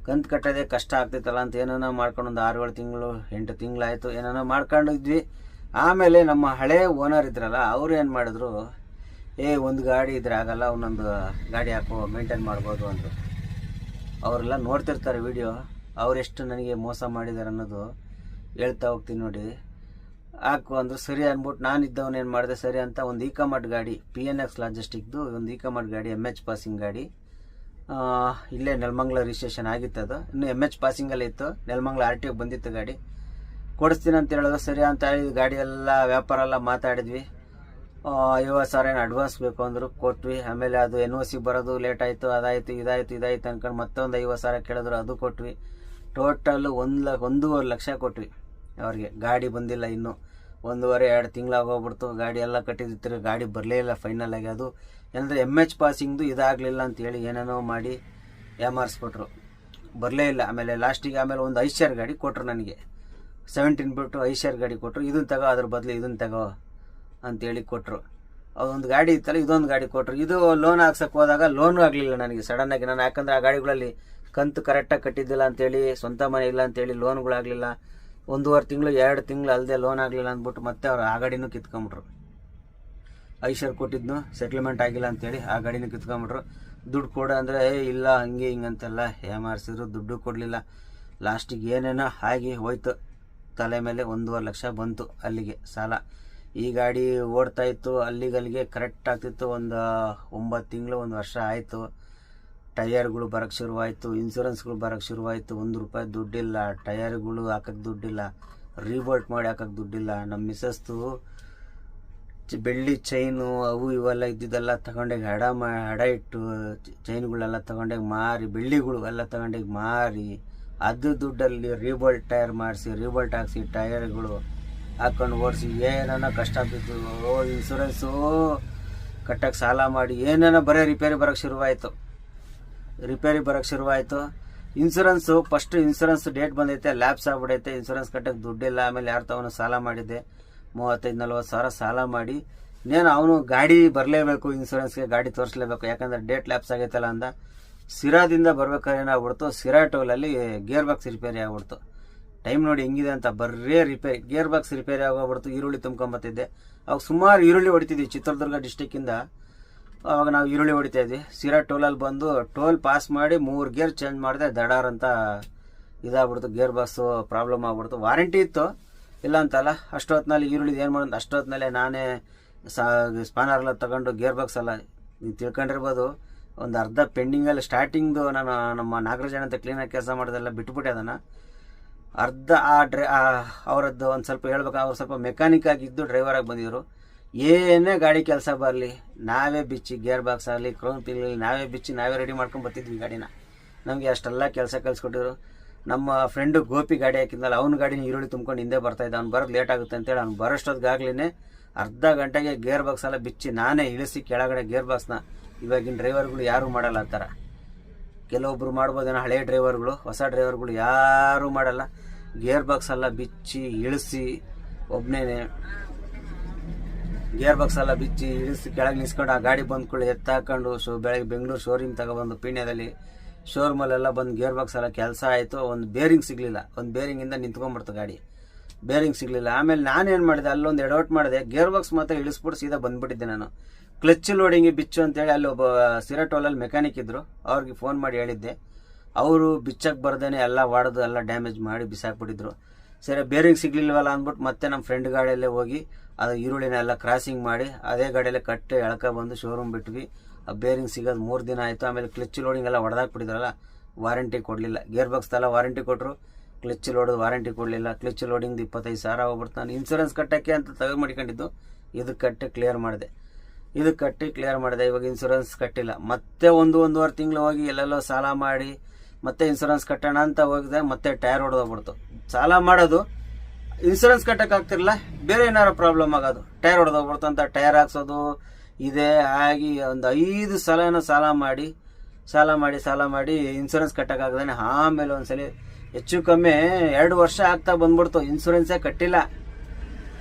ಕಂತು ಕಟ್ಟೋದೇ ಕಷ್ಟ ಆಗ್ತಿತ್ತಲ್ಲ ಅಂತ ಏನೇನೋ ಮಾಡ್ಕೊಂಡು ಒಂದು ಆರು ಏಳು ತಿಂಗಳು, ಎಂಟು ತಿಂಗಳಾಯಿತು ಏನೇನೋ ಮಾಡ್ಕೊಂಡಿದ್ವಿ ಆಮೇಲೆ ನಮ್ಮ ಹಳೆ ಓನರ್ ಇದ್ರಲ್ಲ, ಅವ್ರು ಏನು ಮಾಡಿದ್ರು, ಏ, ಒಂದು ಗಾಡಿ ಇದ್ರೆ ಆಗಲ್ಲ ಒಂದೊಂದು ಗಾಡಿ ಹಾಕೋ ಮೇಂಟೈನ್ ಮಾಡ್ಬೋದು ಅಂದರು. ಅವರೆಲ್ಲ ನೋಡ್ತಿರ್ತಾರೆ ವಿಡಿಯೋ ಅವರೆಷ್ಟು ನನಗೆ ಮೋಸ ಮಾಡಿದ್ದಾರೆ ಅನ್ನೋದು ಹೇಳ್ತಾ ಹೋಗ್ತೀನಿ ನೋಡಿ. ಹಾಕು ಅಂದ್ರೆ ಸರಿ ಅಂದ್ಬಿಟ್ಟು ನಾನು ಇದ್ದವನು ಏನು ಮಾಡಿದೆ? ಸರಿ ಅಂತ ಒಂದು ಈ ಕಮಾಟ್ ಗಾಡಿ, ಪಿ ಎನ್ ಎಕ್ಸ್ ಲಾಜಿಸ್ಟಿಕ್ದು ಒಂದು ಈ ಕಮಾಟ್ ಗಾಡಿ, ಎಂ ಎಚ್ ಪಾಸಿಂಗ್ ಗಾಡಿ. ಇಲ್ಲೇ ನೆಲಮಂಗ್ಲ ರಿಜಿಸ್ಟ್ರೇಷನ್ ಆಗಿತ್ತು ಅದು. ಇನ್ನು ಎಂ ಎಚ್ ಪಾಸಿಂಗಲ್ಲೇ ಇತ್ತು. ನೆಲಮಂಗ್ಲ ಆರ್ ಟಿ ಬಂದಿತ್ತು ಗಾಡಿ. ಕೊಡಿಸ್ತೀನಿ ಅಂತ ಹೇಳೋದು ಸರಿ ಅಂತ ಹೇಳಿ ಗಾಡಿ ಎಲ್ಲ, ವ್ಯಾಪಾರ ಎಲ್ಲ ಮಾತಾಡಿದ್ವಿ. ಐವತ್ತು ಸಾವಿರ ಏನು ಅಡ್ವಾನ್ಸ್ ಬೇಕು ಅಂದರು ಕೊಟ್ವಿ. ಆಮೇಲೆ ಅದು ಎನ್ ಒ ಸಿ ಬರೋದು ಲೇಟ್ ಆಯಿತು, ಅದಾಯಿತು, ಇದಾಯಿತು ಇದಾಯಿತು ಅನ್ಕೊಂಡು ಮತ್ತೊಂದು ಐವತ್ತು ಸಾವಿರ ಕೇಳಿದ್ರು, ಅದು ಕೊಟ್ವಿ. ಟೋಟಲ್ ಒಂದು ಲಕ್ಷ, ಒಂದೂವರೆ ಲಕ್ಷ ಕೊಟ್ವಿ. ಅವ್ರಿಗೆ ಗಾಡಿ ಬಂದಿಲ್ಲ ಇನ್ನೂ. ಒಂದೂವರೆ, ಎರಡು ತಿಂಗಳಾಗೋಗ್ಬಿಡ್ತು ಗಾಡಿ ಎಲ್ಲ ಕಟ್ಟಿದ್ರೆ ಗಾಡಿ ಬರಲೇ ಇಲ್ಲ ಫೈನಲ್ ಆಗಿ. ಅದು ಏನಂದರೆ ಎಂ ಎಚ್ ಪಾಸಿಂಗ್ದು ಇದಾಗಲಿಲ್ಲ ಅಂತೇಳಿ ಏನೇನೋ ಮಾಡಿ ಏಮಾರಿಸ್ಬಿಟ್ರು. ಬರಲೇ ಇಲ್ಲ. ಆಮೇಲೆ ಲಾಸ್ಟಿಗೆ ಆಮೇಲೆ ಒಂದು ಐಶರ್ ಗಾಡಿ ಕೊಟ್ಟರು ನನಗೆ. ಸೆವೆಂಟೀನ್ ಬಿಟ್ಟು ಐಶರ್ ಗಾಡಿ ಕೊಟ್ಟರು ಇದನ್ನು ತಗೋ, ಅದ್ರ ಬದಲು ಇದನ್ನು ತಗೋ ಅಂತೇಳಿ ಕೊಟ್ಟರು ಅದೊಂದು ಗಾಡಿ ಇತ್ತಲ್ಲ, ಇದೊಂದು ಗಾಡಿ ಕೊಟ್ಟರು ಇದು ಲೋನ್ ಹಾಕ್ಸಕ್ಕೆ ಹೋದಾಗ ಲೋನು ಆಗಲಿಲ್ಲ ನನಗೆ. ಸಡನ್ನಾಗಿ ನಾನು ಯಾಕಂದರೆ ಆ ಗಾಡಿಗಳಲ್ಲಿ ಕಂತು ಕರೆಕ್ಟಾಗಿ ಕಟ್ಟಿದ್ದಿಲ್ಲ ಅಂತೇಳಿ, ಸ್ವಂತ ಮನೆ ಇಲ್ಲ ಅಂತೇಳಿ ಲೋನ್ಗಳಾಗಲಿಲ್ಲ ಒಂದೂವರೆ ತಿಂಗಳು, ಎರಡು ತಿಂಗಳು ಅಲ್ಲದೆ ಲೋನ್ ಆಗಲಿಲ್ಲ ಅಂದ್ಬಿಟ್ಟು ಮತ್ತೆ ಅವ್ರು ಆ ಗಾಡಿನೂ ಕಿತ್ಕೊಂಬಿಟ್ರು. ಐಶರ್ ಕೊಟ್ಟಿದ್ನು ಸೆಟ್ಲ್ಮೆಂಟ್ ಆಗಿಲ್ಲ ಅಂತೇಳಿ ಆ ಗಾಡಿನೂ ಕಿತ್ಕೊಂಬಿಟ್ರು. ದುಡ್ಡು ಕೊಡು ಅಂದರೆ, ಏ, ಇಲ್ಲ, ಹಂಗೆ ಹಿಂಗಂತೆಲ್ಲ ಏಮಾರಿಸಿದ್ರು ದುಡ್ಡು ಕೊಡಲಿಲ್ಲ. ಲಾಸ್ಟಿಗೆ ಏನೇನೋ ಆಗಿ ಹೋಯ್ತು. ತಲೆ ಮೇಲೆ ಒಂದೂವರೆ ಲಕ್ಷ ಬಂತು ಅಲ್ಲಿಗೆ, ಸಾಲ. ಈ ಗಾಡಿ ಓಡ್ತಾ ಇತ್ತು ಅಲ್ಲಿಗೆ ಕರೆಕ್ಟ್ ಆಗ್ತಿತ್ತು. ಒಂದು ಒಂಬತ್ತು ತಿಂಗಳು, ಒಂದು ವರ್ಷ ಆಯಿತು. ಟಯರ್ಗಳು ಬರೋಕ್ಕೆ ಶುರುವಾಯಿತು ಇನ್ಸೂರೆನ್ಸ್ಗಳು ಬರೋಕ್ಕೆ ಶುರುವಾಯಿತು. ಒಂದು ರೂಪಾಯಿ ದುಡ್ಡಿಲ್ಲ ಟಯರ್ಗಳು ಹಾಕಕ್ಕೆ ದುಡ್ಡಿಲ್ಲ ರೀಬೋಲ್ಟ್ ಮಾಡಿ ಹಾಕಕ್ಕೆ ದುಡ್ಡಿಲ್ಲ. ನಮ್ಮ ಮಿಸಸ್ತು ಬೆಳ್ಳಿ ಚೈನು ಅವು ಇವೆಲ್ಲ ಇದ್ದಿದ್ದೆಲ್ಲ ತಗೊಂಡೋಗಿ ಹಡ ಮಾ, ಹಡ ಇಟ್ಟು ಚೈನ್ಗಳೆಲ್ಲ ತಗೊಂಡೋಗಿ ಮಾರಿ, ಬೆಳ್ಳಿಗಳು ಎಲ್ಲ ತಗೊಂಡೋಗಿ ಮಾರಿ, ಅದು ದುಡ್ಡಲ್ಲಿ ರೀಬೋಲ್ಟ್ ಟೈರ್ ಮಾಡಿಸಿ ರೀಬೋಲ್ಟ್ ಹಾಕ್ಸಿ ಟಯರ್ಗಳು ಹಾಕ್ಕೊಂಡು ಓಡಿಸಿ, ಏನೇನೋ ಕಷ್ಟ ಬಿದ್ದು ಇನ್ಸೂರೆನ್ಸು ಕಟ್ಟಕ್ಕೆ ಸಾಲ ಮಾಡಿ, ಏನೇನೋ ಬರೀ ರಿಪೇರಿ ಬರೋಕ್ಕೆ ಶುರುವಾಯಿತು. ರಿಪೇರಿ ಬರೋಕ್ಕೆ ಶುರುವಾಯಿತು. ಇನ್ಸೂರೆನ್ಸು ಫಸ್ಟ್ ಇನ್ಸೂರೆನ್ಸ್ ಡೇಟ್ ಬಂದೈತೆ ಲ್ಯಾಬ್ಸ್ ಆಗ್ಬಿಡೈತೆ. ಇನ್ಸೂರೆನ್ಸ್ ಕಟ್ಟಕ್ಕೆ ದುಡ್ಡಿಲ್ಲ, ಆಮೇಲೆ ಯಾರು ತವನು ಸಾಲ ಮಾಡಿದ್ದೆ. ಮೂವತ್ತೈದು, ನಲ್ವತ್ತು ಸಾವಿರ ಸಾಲ ಮಾಡಿ. ಇನ್ನೇನು ಅವನು ಗಾಡಿ ಬರಲೇಬೇಕು ಇನ್ಸೂರೆನ್ಸ್ಗೆ ಗಾಡಿ ತೋರಿಸ್ಲೇಬೇಕು. ಯಾಕಂದ್ರೆ ಡೇಟ್ ಲ್ಯಾಬ್ಸ್ ಆಗೈತಲ್ಲ ಅಂದ. ಸಿರಾದಿಂದ ಬರ್ಬೇಕಾದ್ರೆ ಏನಾಗ್ಬಿಡ್ತು? ಸಿರಾ ಟೋಲಲ್ಲಿ ಗೇರ್ ಬಾಕ್ಸ್ ರಿಪೇರಿ ಆಗ್ಬಿಡ್ತು. ಟೈಮ್ ನೋಡಿ ಹೆಂಗಿದೆ ಅಂತ ಬರ್ರೇ ರಿಪೇರಿ ಗೇರ್ ಬಾಕ್ಸ್ ರಿಪೇರಿ ಆಗೋಗ್ಬಿಡ್ತು, ಈರುಳ್ಳಿ ತುಂಬ್ಕೊಂಬತ್ತಿದ್ದೆ ಅವಾಗ ಸುಮಾರು ಈರುಳ್ಳಿ ಹೊಡಿತಿದ್ವಿ ಚಿತ್ರದುರ್ಗ ಡಿಸ್ಟಿಕ್ಕಿಂದ ಅವಾಗ ನಾವು ಈರುಳ್ಳಿ ಹೊಡಿತಾ ಇದ್ವಿ. ಸಿರಾ ಟೋಲಲ್ಲಿ ಬಂದು ಟೋಲ್ ಪಾಸ್ ಮಾಡಿ ಮೂರು ಗೇರ್ ಚೇಂಜ್ ಮಾಡಿದೆ ದಡಾರ್ ಅಂತ ಇದಾಗ್ಬಿಡ್ತು. ಗೇರ್ ಬಾಕ್ಸು ಪ್ರಾಬ್ಲಮ್ ಆಗ್ಬಿಡ್ತು. ವಾರಂಟಿ ಇತ್ತು. ಇಲ್ಲ ಅಂತಲ್ಲ ಅಷ್ಟೊತ್ತಿನಲ್ಲಿ ಈರುಳ್ಳಿ ಏನು ಮಾಡೋದು? ಅಷ್ಟೊತ್ತಿನಲ್ಲೇ ನಾನೇ ಸಾ ಸ್ಪಾನರ್ ತಗೊಂಡು ಗೇರ್ ಬಾಕ್ಸ್ ಎಲ್ಲ, ನೀವು ತಿಳ್ಕೊಂಡಿರ್ಬೋದು. ಒಂದು ಅರ್ಧ ಪೆಂಡಿಂಗಲ್ಲಿ ಸ್ಟಾರ್ಟಿಂಗ್ದು ನಾನು, ನಮ್ಮ ನಾಗರಾಜನ ಅಂತ ಕ್ಲೀನಾಗಿ ಕೆಲಸ ಮಾಡೋದೆಲ್ಲ ಬಿಟ್ಬಿಟ್ಟೆ ಅದನ್ನು. ಅರ್ಧ ಆ ಡ್ರೈ ಅವರದ್ದು ಒಂದು ಸ್ವಲ್ಪ ಹೇಳ್ಬೇಕು, ಅವ್ರು ಸ್ವಲ್ಪ ಮೆಕ್ಯಾನಿಕ್ ಆಗಿದ್ದು ಡ್ರೈವರಾಗಿ ಬಂದಿದ್ರು. ಏನೇ ಗಾಡಿ ಕೆಲಸ ಬರಲಿ, ನಾವೇ ಬಿಚ್ಚಿ ಗೇರ್ ಬಾಕ್ಸ್ ಆಗಲಿ ಕ್ರೌನ್ ಪಿಲ್ಲಿ ನಾವೇ ಬಿಚ್ಚಿ ನಾವೇ ರೆಡಿ ಮಾಡ್ಕೊಂಡು ಬರ್ತಿದ್ವಿ ಗಾಡಿನ. ನಮಗೆ ಅಷ್ಟೆಲ್ಲ ಕೆಲಸ ಕಲಿಸ್ಕೊಟ್ಟಿದ್ರು. ನಮ್ಮ ಫ್ರೆಂಡು ಗೋಪಿ ಗಾಡಿ ಹಾಕಿದ್ನಲ್ಲ, ಅವ್ನ ಗಾಡಿನ ಈರುಳ್ಳಿ ತುಂಬ್ಕೊಂಡು ಹಿಂದೆ ಬರ್ತಾ ಇದ್ದ. ಅವ್ನು ಬರೋದು ಲೇಟ್ ಆಗುತ್ತೆ ಅಂತೇಳಿ ಅವ್ನು ಬರೋಷ್ಟೊತ್ತಿಗಾಗ್ಲೇ ಅರ್ಧ ಗಂಟೆಗೆ ಗೇರ್ ಬಾಕ್ಸ್ ಎಲ್ಲ ಬಿಚ್ಚಿ ನಾನೇ ಇಳಿಸಿ ಕೆಳಗಡೆ ಗೇರ್ ಬಾಕ್ಸ್ನ ಇವಾಗಿನ ಡ್ರೈವರ್ಗಳು ಯಾರೂ ಮಾಡಲ್ಲ ಆ ಥರ ಕೆಲವೊಬ್ರು ಮಾಡ್ಬೋದೇನೋ ಹಳೆ ಡ್ರೈವರ್ಗಳು ಹೊಸ ಡ್ರೈವರ್ಗಳು ಯಾರೂ ಮಾಡಲ್ಲ. ಗೇರ್ ಬಾಕ್ಸ್ ಎಲ್ಲ ಬಿಚ್ಚಿ, ಇಳಿಸಿ ಒಬ್ಬನೇ ಗೇರ್ ಬಾಕ್ಸ್ ಎಲ್ಲ ಬಿಚ್ಚಿ ಇಳಿಸಿ ಕೆಳಗೆ ನಿಲ್ಸ್ಕೊಂಡು ಆ ಗಾಡಿ ಬಂದ್ಕೊಳ್ಳಿ ಎತ್ತಾಕೊಂಡು ಶೋ, ಬೆಳಗ್ಗೆ ಬೆಂಗಳೂರು ಶೋರೂಮ್ ತಗೊಬಂದು ಪೀಣ್ಯದಲ್ಲಿ ಶೋರೂಮಲ್ಲೆಲ್ಲ ಬಂದು ಗೇರ್ ಬಾಕ್ಸ್ ಎಲ್ಲ ಕೆಲಸ ಆಯಿತು. ಒಂದು ಬೇರಿಂಗ್ ಸಿಗಲಿಲ್ಲ. ಒಂದು ಬೇರಿಂಗಿಂದ ನಿಂತ್ಕೊಂಡ್ಬಿಡ್ತು ಗಾಡಿ. ಬೇರಿಂಗ್ ಸಿಗಲಿಲ್ಲ. ಆಮೇಲೆ ನಾನೇನು ಮಾಡಿದೆ? ಅಲ್ಲೊಂದು ಎಡೌಟ್ ಮಾಡಿದೆ. ಗೇರ್ ಬಾಕ್ಸ್ ಮಾತ್ರ ಇಳಿಸ್ಬಿಟ್ಟು ಸೀದಾ ಬಂದ್ಬಿಟ್ಟಿದ್ದೆ ನಾನು. ಕ್ಲಚ್ ಲೋಡಿಂಗ್ ಬಿಚ್ಚು ಅಂತೇಳಿ ಅಲ್ಲಿ ಒಬ್ಬ ಸಿರಟೋಲಲ್ಲಿ ಮೆಕ್ಯಾನಿಕ್ ಇದ್ದರು ಅವ್ರಿಗೆ ಫೋನ್ ಮಾಡಿ ಹೇಳಿದ್ದೆ. ಅವರು ಬಿಚ್ಚಕ್ಕೆ ಬರ್ದೇ ಎಲ್ಲ ಹೊಡೆದು ಎಲ್ಲ ಡ್ಯಾಮೇಜ್ ಮಾಡಿ ಬಿಸಾಕ್ಬಿಟ್ಟಿದ್ರು. ಸರಿ ಬೇರಿಂಗ್ ಸಿಗ್ಲಿಲ್ವಲ್ಲ ಅಂದ್ಬಿಟ್ಟು ಮತ್ತೆ ನಮ್ಮ ಫ್ರೆಂಡ್ ಗಾಡಿಯಲ್ಲೇ ಹೋಗಿ ಅದು ಈರುಳ್ಳಿನ ಎಲ್ಲ ಕ್ರಾಸಿಂಗ್ ಮಾಡಿ, ಅದೇ ಗಾಡಿಯಲ್ಲೇ ಕಟ್ಟಿ ಎಳ್ಕ ಬಂದು ಶೋರೂಮ್ ಬಿಟ್ವಿ. ಆ ಬೇರಿಂಗ್ ಸಿಗೋದು ಮೂರು ದಿನ ಆಯಿತು. ಆಮೇಲೆ ಕ್ಲಿಚ್ ಲೋಡಿಂಗ್ ಎಲ್ಲ ಹೊಡೆದಾಕ್ಬಿಟ್ಟಿದ್ರಲ್ಲ ವಾರಂಟಿ ಕೊಡಲಿಲ್ಲ. ಗೇರ್ ಬಾಕ್ಸ್ ಎಲ್ಲ ವಾರಂಟಿ ಕೊಟ್ಟರು ಕ್ಲಿಚ್ ಲೋಡೋದು ವಾರಂಟಿ ಕೊಡಲಿಲ್ಲ. ಕ್ಲಿಚ್ ಲೋಡಿಂಗ್ ಇಪ್ಪತ್ತೈದು ಸಾವಿರ ಹೋಗ್ಬಿಡ್ತು. ನಾನು ಇನ್ಸೂರೆನ್ಸ್ ಕಟ್ಟೋಕ್ಕೆ ಅಂತ ತೆಗೆದು ಮಾಡ್ಕೊಂಡಿದ್ದು. ಇದಕ್ಕೆ ಕಟ್ಟಿ ಕ್ಲಿಯರ್ ಮಾಡಿದೆ. ಇದಕ್ಕೆ ಕಟ್ಟಿ ಕ್ಲಿಯರ್ ಮಾಡಿದೆ. ಇವಾಗ ಇನ್ಸೂರೆನ್ಸ್ ಕಟ್ಟಿಲ್ಲ. ಮತ್ತೆ ಒಂದು ಒಂದೂವರೆ ತಿಂಗಳು ಹೋಗಿ ಎಲ್ಲೆಲ್ಲೋ ಸಾಲ ಮಾಡಿ, ಮತ್ತೆ ಇನ್ಸೂರೆನ್ಸ್ ಕಟ್ಟೋಣ ಅಂತ ಹೋಗಿದೆ ಮತ್ತೆ ಟೈರ್ ಹೊಡೆದೋಗ್ಬಿಡ್ತು ಸಾಲ ಮಾಡೋದು ಇನ್ಸೂರೆನ್ಸ್ ಕಟ್ಟಕ್ಕೆ ಆಗ್ತಿರಲ್ಲ ಬೇರೆ ಏನಾರು ಪ್ರಾಬ್ಲಮ್ ಆಗೋದು. ಟೈರ್ ಹೊಡೆದೋಗ್ಬಿಡ್ತು ಅಂತ ಟೈರ್ ಹಾಕ್ಸೋದು, ಇದೆ ಆಗಿ ಒಂದು ಐದು ಸಲ ಸಾಲ ಮಾಡಿ ಸಾಲ ಮಾಡಿ ಸಾಲ ಮಾಡಿ ಇನ್ಸೂರೆನ್ಸ್ ಕಟ್ಟೋಕ್ಕಾಗ್ದಾನೆ ಆಮೇಲೆ ಒಂದ್ಸಲಿ ಹೆಚ್ಚು ಕಮ್ಮಿ ಎರಡು ವರ್ಷ ಆಗ್ತಾ ಬಂದ್ಬಿಡ್ತು. ಇನ್ಸೂರೆನ್ಸೇ ಕಟ್ಟಿಲ್ಲ.